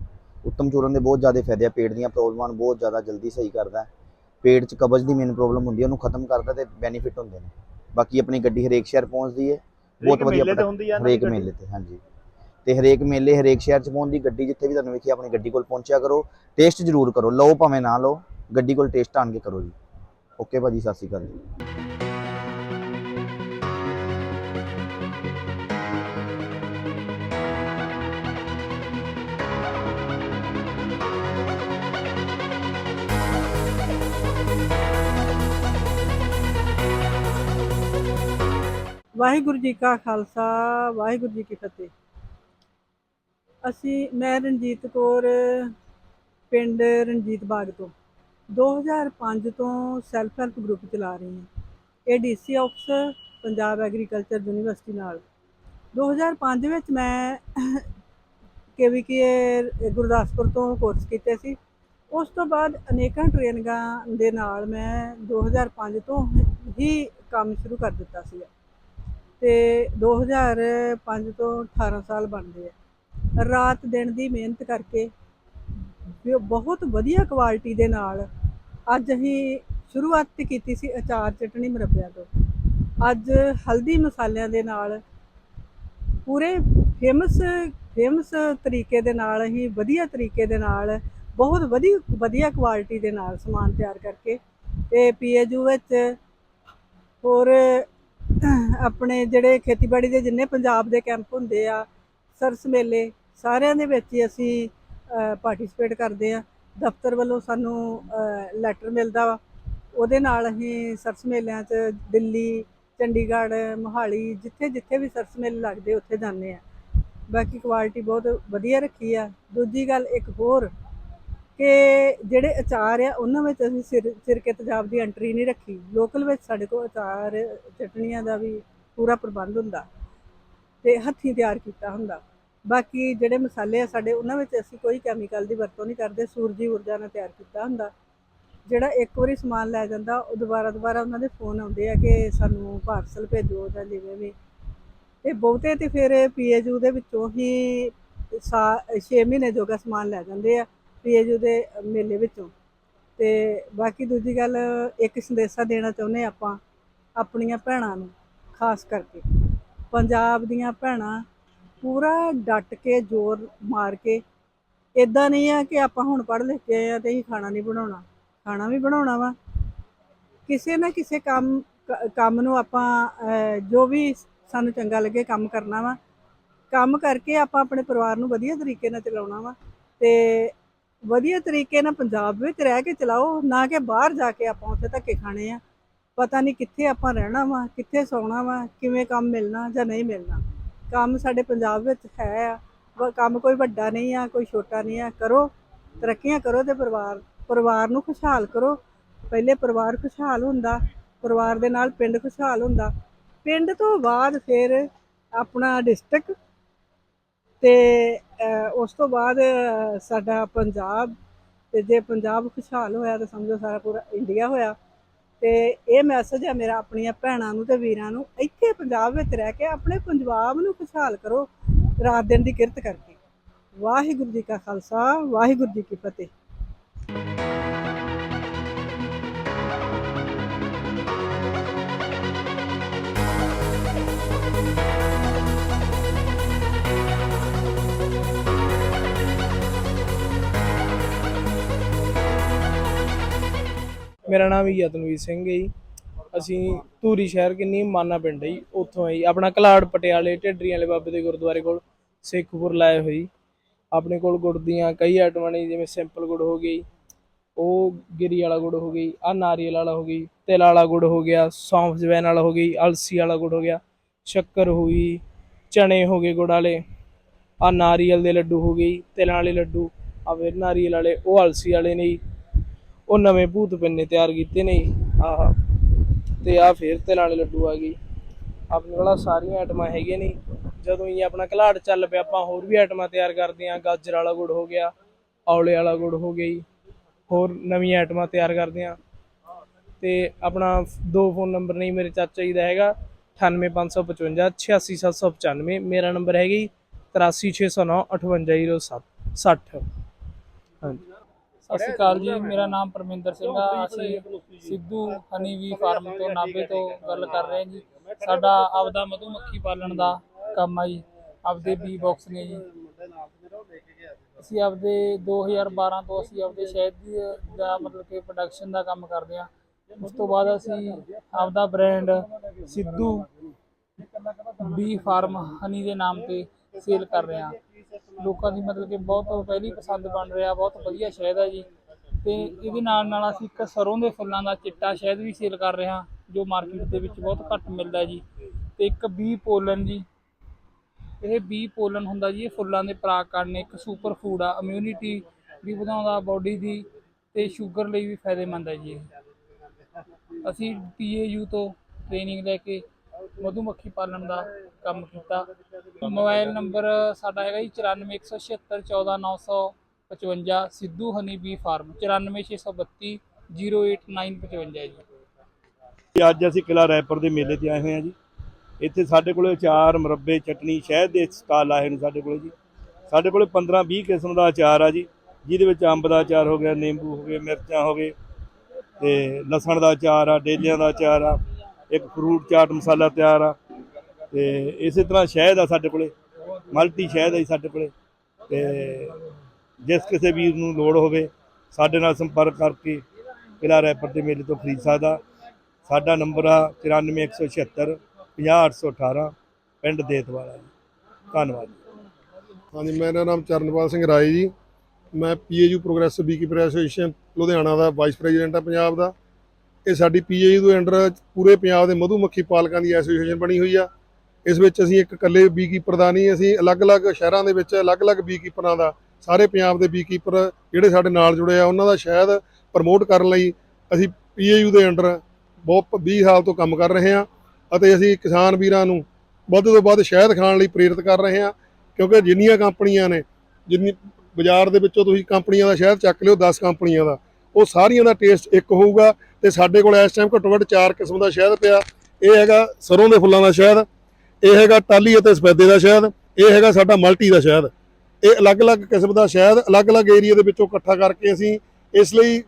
ਉੱਤਮ ਚੂਰਨ ਦੇ ਬਹੁਤ ਜ਼ਿਆਦਾ ਫਾਇਦੇ ਆ ਪੇਟ ਦੀਆਂ ਪ੍ਰੋਬਲਮਾਂ ਨੂੰ ਬਹੁਤ ਜ਼ਿਆਦਾ ਜਲਦੀ ਸਹੀ ਕਰਦਾ। ਪੇਟ 'ਚ ਕਬਜ਼ ਦੀ ਮੇਨ ਪ੍ਰੋਬਲਮ ਹੁੰਦੀ ਹੈ ਉਹਨੂੰ ਖਤਮ ਕਰਦਾ ਤੇ ਬੈਨੀਫਿਟ ਹੁੰਦੇ ਨੇ। ਬਾਕੀ ਆਪਣੀ ਗੱਡੀ ਹਰੇਕ ਸ਼ਹਿਰ ਪਹੁੰਚਦੀ ਹੈ ਬਹੁਤ ਵਧੀਆ ਹਰੇਕ? ਮੇਲੇ ਤੇ ਹਾਂਜੀ। ਤੇ ਹਰੇਕ ਮੇਲੇ ਹਰੇਕ ਸ਼ਹਿਰ 'ਚ ਪਹੁੰਚਦੀ ਗੱਡੀ ਜਿੱਥੇ ਵੀ ਤੁਹਾਨੂੰ ਵੇਖੀ ਆਪਣੀ ਗੱਡੀ ਕੋਲ ਪਹੁੰਚਿਆ ਕਰੋ ਟੇਸਟ ਜ਼ਰੂਰ ਕਰੋ। ਲਓ ਭਾਵੇਂ ਨਾ ਲਓ ਗੱਡੀ ਕੋਲ ਟੇਸਟ ਆਣ ਕੇ ਕਰੋ ਜੀ। ਓਕੇ ਭਾਜੀ ਸਤਿ ਸ਼੍ਰੀ ਅਕਾਲ ਜੀ। ਵਾਹਿਗੁਰੂ ਜੀ ਕਾ ਖਾਲਸਾ, ਵਾਹਿਗੁਰੂ ਜੀ ਕੀ ਫਤਿਹ। ਅਸੀਂ, ਮੈਂ ਰਣਜੀਤ ਕੌਰ, ਪਿੰਡ ਰਣਜੀਤ ਬਾਗ ਤੋਂ। 2005 ਤੋਂ ਸੈਲਫ ਹੈਲਪ ਗਰੁੱਪ ਚਲਾ ਰਹੀ ਹਾਂ। ਇਹ DC office, Punjab agriculture university ਨਾਲ। 2005 ਵਿੱਚ ਮੈਂ ਕੇਵੀਕੇ ਗੁਰਦਾਸਪੁਰ ਤੋਂ ਕੋਰਸ ਕੀਤੇ ਸੀ। ਉਸ ਤੋਂ ਬਾਅਦ ਅਨੇਕਾਂ ਟ੍ਰੇਨਿੰਗਾਂ ਦੇ ਨਾਲ ਮੈਂ 2005 ਤੋਂ ਹੀ ਕੰਮ ਸ਼ੁਰੂ ਕਰ ਦਿੱਤਾ ਸੀ ਤੇ 2005 ਤੋਂ 18 ਸਾਲ ਬਣਦੇ ਆ। ਰਾਤ ਦਿਨ ਦੀ ਮਿਹਨਤ ਕਰਕੇ ਬਹੁਤ ਵਧੀਆ ਕੁਆਲਿਟੀ ਦੇ ਨਾਲ ਅੱਜ ਅਸੀਂ ਸ਼ੁਰੂਆਤ ਕੀਤੀ ਸੀ ਅਚਾਰ ਚਟਣੀ ਮੁਰੱਬਿਆਂ ਤੋਂ। ਅੱਜ ਹਲਦੀ ਮਸਾਲਿਆਂ ਦੇ ਨਾਲ ਪੂਰੇ ਫੇਮਸ ਫੇਮਸ ਤਰੀਕੇ ਦੇ ਨਾਲ ਅਸੀਂ ਵਧੀਆ ਤਰੀਕੇ ਦੇ ਨਾਲ ਬਹੁਤ ਵਧੀਆ ਵਧੀਆ ਕੁਆਲਿਟੀ ਦੇ ਨਾਲ ਸਮਾਨ ਤਿਆਰ ਕਰਕੇ ਤੇ ਪੀਏਯੂ ਵਿੱਚ ਹੋਰ ਆਪਣੇ ਜਿਹੜੇ ਖੇਤੀਬਾੜੀ ਦੇ ਜਿੰਨੇ ਪੰਜਾਬ ਦੇ ਕੈਂਪ ਹੁੰਦੇ ਆ, ਸਰਸ ਮੇਲੇ, ਸਾਰਿਆਂ ਦੇ ਵਿੱਚ ਹੀ ਅਸੀਂ ਪਾਰਟਿਸਿਪੇਟ ਕਰਦੇ ਆ ਦਫ਼ਤਰ ਵੱਲੋਂ ਸਾਨੂੰ ਲੈਟਰ ਮਿਲਦਾ ਵਾ। ਉਹਦੇ ਨਾਲ ਅਸੀਂ ਸਰਸ ਮੇਲਿਆਂ 'ਚ ਦਿੱਲੀ, ਚੰਡੀਗੜ੍ਹ, ਮੋਹਾਲੀ, ਜਿੱਥੇ ਜਿੱਥੇ ਵੀ ਸਰਸ ਮੇਲੇ ਲੱਗਦੇ, ਉੱਥੇ ਜਾਂਦੇ ਆ ਬਾਕੀ ਕੁਆਲਿਟੀ ਬਹੁਤ ਵਧੀਆ ਰੱਖੀ ਆ। ਦੂਜੀ ਗੱਲ ਇੱਕ ਹੋਰ ਕਿ ਜਿਹੜੇ ਅਚਾਰ ਆ, ਉਹਨਾਂ ਵਿੱਚ ਅਸੀਂ ਸਿਰ, ਸਿਰਕੇ ਤੇਜ਼ਾਬ ਦੀ ਐਂਟਰੀ ਨਹੀਂ ਰੱਖੀ। ਲੋਕਲ ਵਿੱਚ ਸਾਡੇ ਕੋਲ ਅਚਾਰ, ਚਟਣੀਆਂ ਦਾ ਵੀ ਪੂਰਾ ਪ੍ਰਬੰਧ ਹੁੰਦਾ ਤੇ ਹੱਥੀਂ ਤਿਆਰ ਕੀਤਾ ਹੁੰਦਾ। ਬਾਕੀ ਜਿਹੜੇ ਮਸਾਲੇ ਆ ਸਾਡੇ, ਉਹਨਾਂ ਵਿੱਚ ਅਸੀਂ ਕੋਈ ਕੈਮੀਕਲ ਦੀ ਵਰਤੋਂ ਨਹੀਂ ਕਰਦੇ, ਸੂਰਜੀ ਊਰਜਾ ਨਾਲ ਤਿਆਰ ਕੀਤਾ ਹੁੰਦਾ। ਜਿਹੜਾ ਇੱਕ ਵਾਰੀ ਸਮਾਨ ਲੈ ਜਾਂਦਾ, ਉਹ ਦੁਬਾਰਾ ਦੁਬਾਰਾ ਉਹਨਾਂ ਦੇ ਫੋਨ ਆਉਂਦੇ ਆ ਕਿ ਸਾਨੂੰ ਪਾਰਸਲ ਭੇਜੋ ਜਾਂ ਜਿਵੇਂ ਵੀ। ਤੇ ਬਹੁਤੇ ਤੇ ਫਿਰ ਪੀਏਯੂ ਦੇ ਵਿੱਚੋਂ ਹੀ 6 ਮਹੀਨੇ ਜੋਗਾ ਸਮਾਨ ਲੈ ਜਾਂਦੇ ਆ। ਪੀਏਯੂ ਦੇ ਮੇਲੇ ਵਿੱਚੋਂ। ਤੇ ਬਾਕੀ ਦੂਜੀ ਗੱਲ, ਇੱਕ ਸੰਦੇਸ਼ਾ ਦੇਣਾ ਚਾਹੁੰਦੇ ਆਪਾਂ ਆਪਣੀਆਂ ਭੈਣਾਂ ਨੂੰ, ਖਾਸ ਕਰਕੇ। ਪੰਜਾਬ ਦੀਆਂ ਭੈਣਾਂ ਪੂਰਾ ਡਟ ਕੇ, ਜ਼ੋਰ ਮਾਰ ਕੇ ਇਦਾਂ ਨਹੀਂ ਆ ਕਿ ਆਪਾਂ ਹੁਣ ਪੜ੍ਹ ਲਿਖ ਕੇ ਆਏ ਆ ਤੇ ਅਸੀਂ ਖਾਣਾ ਨਹੀਂ ਬਣਾਉਣਾ। ਖਾਣਾ ਵੀ ਬਣਾਉਣਾ ਵਾ। ਕਿਸੇ ਨਾ ਕਿਸੇ ਕੰਮ ਕ- ਕੰਮ ਨੂੰ ਆਪਾਂ ਜੋ ਵੀ ਸਾਨੂੰ ਚੰਗਾ ਲੱਗੇ ਕੰਮ ਕਰਨਾ ਵਾ। ਕੰਮ ਕਰਕੇ ਆਪਾਂ ਆਪਣੇ ਪਰਿਵਾਰ ਨੂੰ ਵਧੀਆ ਤਰੀਕੇ ਨਾਲ ਚਲਾਉਣਾ ਵਾ। ਤੇ ਵਧੀਆ ਤਰੀਕੇ ਨਾਲ ਪੰਜਾਬ ਵਿੱਚ ਰਹਿ ਕੇ ਚਲਾਓ, ਨਾ ਕਿ ਬਾਹਰ ਜਾ ਕੇ ਆਪਾਂ ਉੱਥੇ ਧੱਕੇ ਖਾਣੇ ਆ। ਪਤਾ ਨਹੀਂ ਕਿੱਥੇ ਆਪਾਂ ਰਹਿਣਾ ਵਾ, ਕਿੱਥੇ ਸੌਣਾ ਵਾ, ਕਿਵੇਂ ਕੰਮ ਮਿਲਣਾ ਜਾਂ ਨਹੀਂ ਮਿਲਣਾ। ਕੰਮ ਸਾਡੇ ਪੰਜਾਬ ਵਿੱਚ ਹੈ ਆ। ਕੰਮ ਕੋਈ ਵੱਡਾ ਨਹੀਂ ਆ, ਕੋਈ ਛੋਟਾ ਨਹੀਂ ਆ। ਕਰੋ, ਤਰੱਕੀਆਂ ਕਰੋ ਤੇ ਪਰਿਵਾਰ ਪਰਿਵਾਰ ਨੂੰ ਖੁਸ਼ਹਾਲ ਕਰੋ। ਪਹਿਲੇ ਪਰਿਵਾਰ ਖੁਸ਼ਹਾਲ ਹੁੰਦਾ, ਪਰਿਵਾਰ ਦੇ ਨਾਲ ਪਿੰਡ ਖੁਸ਼ਹਾਲ ਹੁੰਦਾ। ਪਿੰਡ ਤੋਂ ਬਾਅਦ ਫਿਰ ਆਪਣਾ ਡਿਸਟ੍ਰਿਕਟ ਤੇ ਉਸ ਤੋਂ ਬਾਅਦ ਸਾਡਾ ਪੰਜਾਬ ਤੇ ਜੇ ਪੰਜਾਬ ਖੁਸ਼ਹਾਲ ਹੋਇਆ ਤਾਂ ਸਮਝੋ ਸਾਰਾ ਪੂਰਾ ਇੰਡੀਆ ਹੋਇਆ। ਤੇ ਇਹ ਮੈਸੇਜ ਹੈ ਮੇਰਾ ਆਪਣੀਆਂ ਭੈਣਾਂ ਨੂੰ ਤੇ ਵੀਰਾਂ ਨੂੰ। ਇੱਥੇ ਪੰਜਾਬ ਵਿੱਚ ਰਹਿ ਕੇ ਆਪਣੇ ਪੰਜਾਬ ਨੂੰ ਖੁਸ਼ਹਾਲ ਕਰੋ। ਰਾਤ ਦਿਨ ਦੀ ਕਿਰਤ ਕਰਕੇ। ਵਾਹਿਗੁਰੂ ਜੀ ਕਾ ਖਾਲਸਾ, ਵਾਹਿਗੁਰੂ ਜੀ ਕੀ ਫਤਿਹ। ਮੇਰਾ ਨਾਮ ਹੀ ਯਤਨਵੀਰ ਸਿੰਘ ਹੈ ਜੀ। ਅਸੀਂ ਧੂਰੀ ਸ਼ਹਿਰ ਕਿੰਨੀ ਮਾਨਾ ਪਿੰਡ ਹੈ ਜੀ, ਉੱਥੋਂ ਹੈ ਜੀ। ਆਪਣਾ ਕਲਾੜ ਪਟਿਆਲੇ ਢਿੱਡਰੀਆਂ ਵਾਲੇ ਬਾਬੇ ਦੇ ਗੁਰਦੁਆਰੇ ਕੋਲ ਸਿੱਖਪੁਰ ਲਾਏ ਹੋਈ ਆਪਣੇ ਕੋਲ ਗੁੜ ਦੀਆਂ ਕਈ ਆਈਟਮਾਂ ਨੇ ਜਿਵੇਂ ਸਿੰਪਲ ਗੁੜ ਹੋ ਗਈ ਉਹ ਗਿਰੀ ਵਾਲਾ ਗੁੜ ਹੋ ਗਈ ਆ ਨਾਰੀਅਲ ਵਾਲਾ ਹੋ ਗਈ ਤਿਲ ਵਾਲਾ ਗੁੜ ਹੋ ਗਿਆ, ਸੌਂਫ ਜਵੈਨ ਵਾਲਾ ਹੋ ਗਈ ਅਲਸੀ ਵਾਲਾ ਗੁੜ ਹੋ ਗਿਆ, ਸ਼ੱਕਰ ਹੋਈ ਚਣੇ ਹੋ ਗਏ ਗੁੜ ਵਾਲੇ ਆ ਨਾਰੀਅਲ ਦੇ ਲੱਡੂ ਹੋ ਗਈ ਤਿਲਾਂ ਵਾਲੇ ਲੱਡੂ ਆ ਫਿਰ ਨਾਰੀਅਲ ਵਾਲੇ, ਉਹ ਅਲਸੀ ਵਾਲੇ ਨੇ ਜੀ। ਉਹ ਨਵੇਂ ਭੂਤ ਪਿੰਨੇ ਤਿਆਰ ਕੀਤੇ ਨੇ ਜੀ। ਆਹ, ਤੇ ਆ ਫੇਰ ਤੇ ਨਾਲੇ ਲੱਡੂ ਆ ਗਈ। ਆਪਣੇ ਕੋਲ ਸਾਰੀਆਂ ਆਈਟਮਾਂ ਹੈਗੀਆਂ ਨੇ। ਜਦੋਂ ਹੀ ਆਪਣਾ ਘਲਾੜ ਚੱਲ ਪਿਆ, ਆਪਾਂ ਹੋਰ ਵੀ ਆਈਟਮਾਂ ਤਿਆਰ ਕਰਦੇ ਆਂ ਗਾਜਰ ਵਾਲਾ ਗੁੜ ਹੋ ਗਿਆ, ਔਲੇ ਵਾਲਾ ਗੁੜ ਹੋ ਗਿਆ ਜੀ। ਹੋਰ ਨਵੀਆਂ ਆਈਟਮਾਂ ਤਿਆਰ ਕਰਦੇ ਆਂ ਤੇ ਆਪਣਾ ਦੋ ਫੋਨ ਨੰਬਰ ਨਹੀਂ ਮੇਰੇ ਚਾਚਾ ਜੀ ਦਾ ਹੈਗਾ। 98555 86795 ਮੇਰਾ ਨੰਬਰ ਹੈਗਾ ਜੀ 83609 58007 60 ਹਾਂਜੀ। ਸਤਿ ਸ਼੍ਰੀ ਅਕਾਲ ਜੀ, ਮੇਰਾ ਨਾਮ ਪਰਮਿੰਦਰ ਸਿੰਘ ਆ। ਅਸੀਂ ਸਿੱਧੂ ਹਨੀ ਵੀ ਫਾਰਮ ਤੋਂ, ਨਾਭੇ ਤੋਂ ਗੱਲ ਕਰ ਰਹੇ ਜੀ। ਸਾਡਾ ਆਪਦਾ ਮਧੂਮੱਖੀ ਪਾਲਣ ਦਾ ਕੰਮ ਆ ਜੀ। ਆਪਦੇ ਬੀ ਬਾਕਸ ਨੇ ਜੀ। ਅਸੀਂ ਆਪਦੇ 2012 ਤੋਂ ਅਸੀਂ ਆਪਦੇ ਸ਼ਹਿਦ ਦਾ ਮਤਲਬ ਕਿ ਪ੍ਰੋਡਕਸ਼ਨ ਦਾ ਕੰਮ ਕਰਦੇ ਆ ਉਸ ਤੋਂ ਬਾਅਦ ਅਸੀਂ ਆਪਦਾ brand Sidhu bee farm honey ਦੇ ਨਾਮ ਤੇ ਸੇਲ ਕਰ ਰਹੇ ਆ ਲੋਕਾਂ ਦੀ ਮਤਲਬ ਕਿ ਬਹੁਤ ਪਹਿਲੀ ਪਸੰਦ ਬਣ ਰਿਹਾ, ਬਹੁਤ ਵਧੀਆ ਸ਼ਹਿਦ ਹੈ ਜੀ। ਤੇ ਇਹਦੇ ਨਾਲ ਨਾਲ ਅਸੀਂ ਇੱਕ ਸਰੋਂ ਦੇ ਫੁੱਲਾਂ ਦਾ ਚਿੱਟਾ ਸ਼ਹਿਦ ਵੀ ਸੇਲ ਕਰ ਰਹੇ ਹਾਂ, ਜੋ ਮਾਰਕੀਟ ਦੇ ਵਿੱਚ ਬਹੁਤ ਘੱਟ ਮਿਲਦਾ ਜੀ। ਤੇ ਇੱਕ ਬੀ ਪੋਲਨ ਜੀ। ਇਹ ਬੀ ਪੋਲਨ ਹੁੰਦਾ ਜੀ, ਇਹ ਫੁੱਲਾਂ ਦੇ ਪਰਾਗ ਕਰਨ ਇੱਕ ਸੁਪਰ ਫੂਡ ਆ ਇਮਿਊਨਿਟੀ ਵੀ ਵਧਾਉਂਦਾ ਬਾਡੀ ਦੀ ਤੇ ਸ਼ੂਗਰ ਲਈ ਵੀ ਫਾਇਦੇਮੰਦ ਹੈ ਜੀ ਇਹ। ਅਸੀਂ ਪੀਏਯੂ ਤੋਂ ਟ੍ਰੇਨਿੰਗ ਲੈ ਕੇ ਮਧੂਮੱਖੀ ਪਾਲਣ ਦਾ ਕੰਮ ਕੀਤਾ। ਮੋਬਾਈਲ ਨੰਬਰ ਸਾਡਾ ਹੈਗਾ ਜੀ 9417414955 ਸਿੱਧੂ ਹਨੀ ਬੀ ਫਾਰਮ 94632 08955 ਜੀ। ਅੱਜ ਅਸੀਂ ਕਿਲਾ ਰਾਏਪੁਰ ਦੇ ਮੇਲੇ ਤੇ ਆਏ ਹੋਏ ਹਾਂ ਜੀ। ਇੱਥੇ ਸਾਡੇ ਕੋਲੇ ਅਚਾਰ, ਮੁਰੱਬੇ, ਚਟਨੀ, ਸ਼ਹਿਦ ਦੇ ਸਟਾਲ ਆਏ ਨੇ ਸਾਡੇ ਕੋਲੇ ਜੀ। ਸਾਡੇ ਕੋਲੇ 15 20 ਕਿਸਮ ਦਾ ਅਚਾਰ ਆ ਜੀ, ਜਿਹਦੇ ਵਿੱਚ ਅੰਬ ਦਾ ਅਚਾਰ ਹੋ ਗਿਆ, ਨਿੰਬੂ ਹੋ ਗਏ, ਮਿਰਚਾਂ ਹੋ ਗਏ, ਤੇ ਲਸਣ ਦਾ ਅਚਾਰ ਆ, ਡੇਲਿਆਂ ਦਾ ਅਚਾਰ ਆ। ਇੱਕ ਫਰੂਟ ਚਾਟ ਮਸਾਲਾ ਤਿਆਰ ਆ ਤੇ ਇਸੇ ਤਰ੍ਹਾਂ ਸ਼ਹਿਦ ਆ ਸਾਡੇ ਕੋਲੇ, ਮਲਟੀ ਸ਼ਹਿਦ ਆ ਜੀ ਸਾਡੇ ਕੋਲੇ ਤੇ ਜਿਸ ਕਿਸੇ ਵੀਰ ਨੂੰ ਲੋੜ ਹੋਵੇ ਸਾਡੇ ਨਾਲ ਸੰਪਰਕ ਕਰਕੇ ਕਿਲਾ ਰੈਪਰ ਦੇ ਮੇਲੇ ਤੋਂ ਖਰੀਦ ਸਕਦਾ। ਸਾਡਾ ਨੰਬਰ ਆ 94176 50818 ਪਿੰਡ ਦੇਤਵਾਲਾ ਜੀ। ਧੰਨਵਾਦ ਹਾਂਜੀ, ਮੇਰਾ ਨਾਮ ਚਰਨਪਾਲ ਸਿੰਘ ਰਾਏ ਜੀ। ਮੈਂ PAU progressive beekeeper association Ludhiana ਦਾ, ਵਾਈਸ ਪ੍ਰੈਜ਼ੀਡੈਂਟ ਆ ਪੰਜਾਬ ਦਾ। ਇਹ ਸਾਡੀ ਪੀਏਯੂ ਦੇ ਅੰਡਰ ਪੂਰੇ ਪੰਜਾਬ ਦੇ ਮਧੂਮੱਖੀ ਪਾਲਕਾਂ ਦੀ ਐਸੋਸੀਏਸ਼ਨ ਬਣੀ ਹੋਈ ਆ। ਇਸ ਵਿੱਚ ਅਸੀਂ ਇੱਕ ਇਕੱਲੇ ਬੀਕੀਪਰ ਦਾ ਨਹੀਂ, ਅਸੀਂ ਅਲੱਗ-ਅਲੱਗ ਸ਼ਹਿਰਾਂ ਦੇ ਵਿੱਚ ਅਲੱਗ-ਅਲੱਗ ਬੀਕੀਪਰਾਂ ਦਾ, ਸਾਰੇ ਪੰਜਾਬ ਦੇ ਬੀਕੀਪਰ ਜਿਹੜੇ ਸਾਡੇ ਨਾਲ ਜੁੜੇ ਆ, ਉਹਨਾਂ ਦਾ ਸ਼ਾਇਦ ਪ੍ਰਮੋਟ ਕਰਨ ਲਈ ਅਸੀਂ ਪੀਏਯੂ ਦੇ ਅੰਡਰ ਬਹੁਤ 20 ਸਾਲ ਤੋਂ ਕੰਮ ਕਰ ਰਹੇ ਹਾਂ ਅਤੇ ਅਸੀਂ ਕਿਸਾਨ ਵੀਰਾਂ ਨੂੰ ਵੱਧ ਤੋਂ ਵੱਧ ਸ਼ਹਿਦ ਖਾਣ ਲਈ ਪ੍ਰੇਰਿਤ ਕਰ ਰਹੇ ਹਾਂ ਕਿਉਂਕਿ ਜਿੰਨੀਆਂ ਕੰਪਨੀਆਂ ਨੇ, ਜਿੰਨੀ, ਬਾਜ਼ਾਰ ਦੇ ਵਿੱਚੋਂ ਤੁਸੀਂ ਕੰਪਨੀਆਂ ਦਾ ਸ਼ਹਿਦ ਚੱਕ ਲਿਓ 10 ਕੰਪਨੀਆਂ ਦਾ ਉਹ ਸਾਰੀਆਂ ਦਾ ਟੇਸਟ ਇੱਕ ਹੋਊਗਾ ਤੇ ਸਾਡੇ ਕੋਲ ਇਸ ਟਾਈਮ ਘੱਟੋ ਘੱਟ 4 ਕਿਸਮ ਦਾ ਸ਼ਹਿਦ ਪਿਆ। ਇਹ ਹੈਗਾ ਸਰੋਂ ਦੇ ਫੁੱਲਾਂ ਦਾ ਸ਼ਹਿਦ, ਇਹ ਹੈਗਾ ਟਾਲੀ ਅਤੇ ਸਫੈਦੇ ਦਾ ਸ਼ਹਿਦ, ਇਹ ਹੈਗਾ ਸਾਡਾ ਮਲਟੀ ਦਾ ਸ਼ਹਿਦ। ਇਹ ਅਲੱਗ-ਅਲੱਗ ਕਿਸਮ ਦਾ ਸ਼ਹਿਦ ਅਲੱਗ-ਅਲੱਗ ਏਰੀਆ ਦੇ ਵਿੱਚੋਂ ਇਕੱਠਾ ਕਰਕੇ ਅਸੀਂ ਇਸ ਲਈ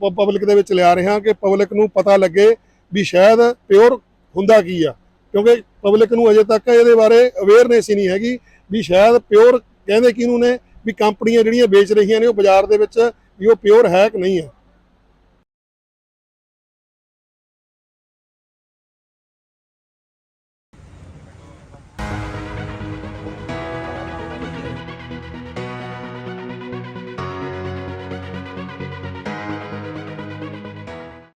ਪਬਲਿਕ ਦੇ ਵਿੱਚ ਲਿਆ ਰਹੇ ਹਾਂ ਕਿ ਪਬਲਿਕ ਨੂੰ ਪਤਾ ਲੱਗੇ ਵੀ ਸ਼ਹਿਦ ਪਿਓਰ ਹੁੰਦਾ ਕੀ ਆ। ਕਿਉਂਕਿ ਪਬਲਿਕ ਨੂੰ ਅਜੇ ਤੱਕ ਇਹਦੇ ਬਾਰੇ ਅਵੇਅਰਨੈਸ ਹੀ ਨਹੀਂ ਹੈਗੀ ਵੀ ਸ਼ਾਇਦ ਪਿਓਰ ਕਹਿੰਦੇ ਕਿਹਨੂੰ ਨੇ, ਵੀ ਕੰਪਨੀਆਂ ਜਿਹੜੀਆਂ ਵੇਚ ਰਹੀਆਂ ਨੇ ਉਹ ਬਾਜ਼ਾਰ ਦੇ ਵਿੱਚ ਵੀ ਉਹ ਪਿਓਰ ਹੈ ਕਿ ਨਹੀਂ ਹੈ।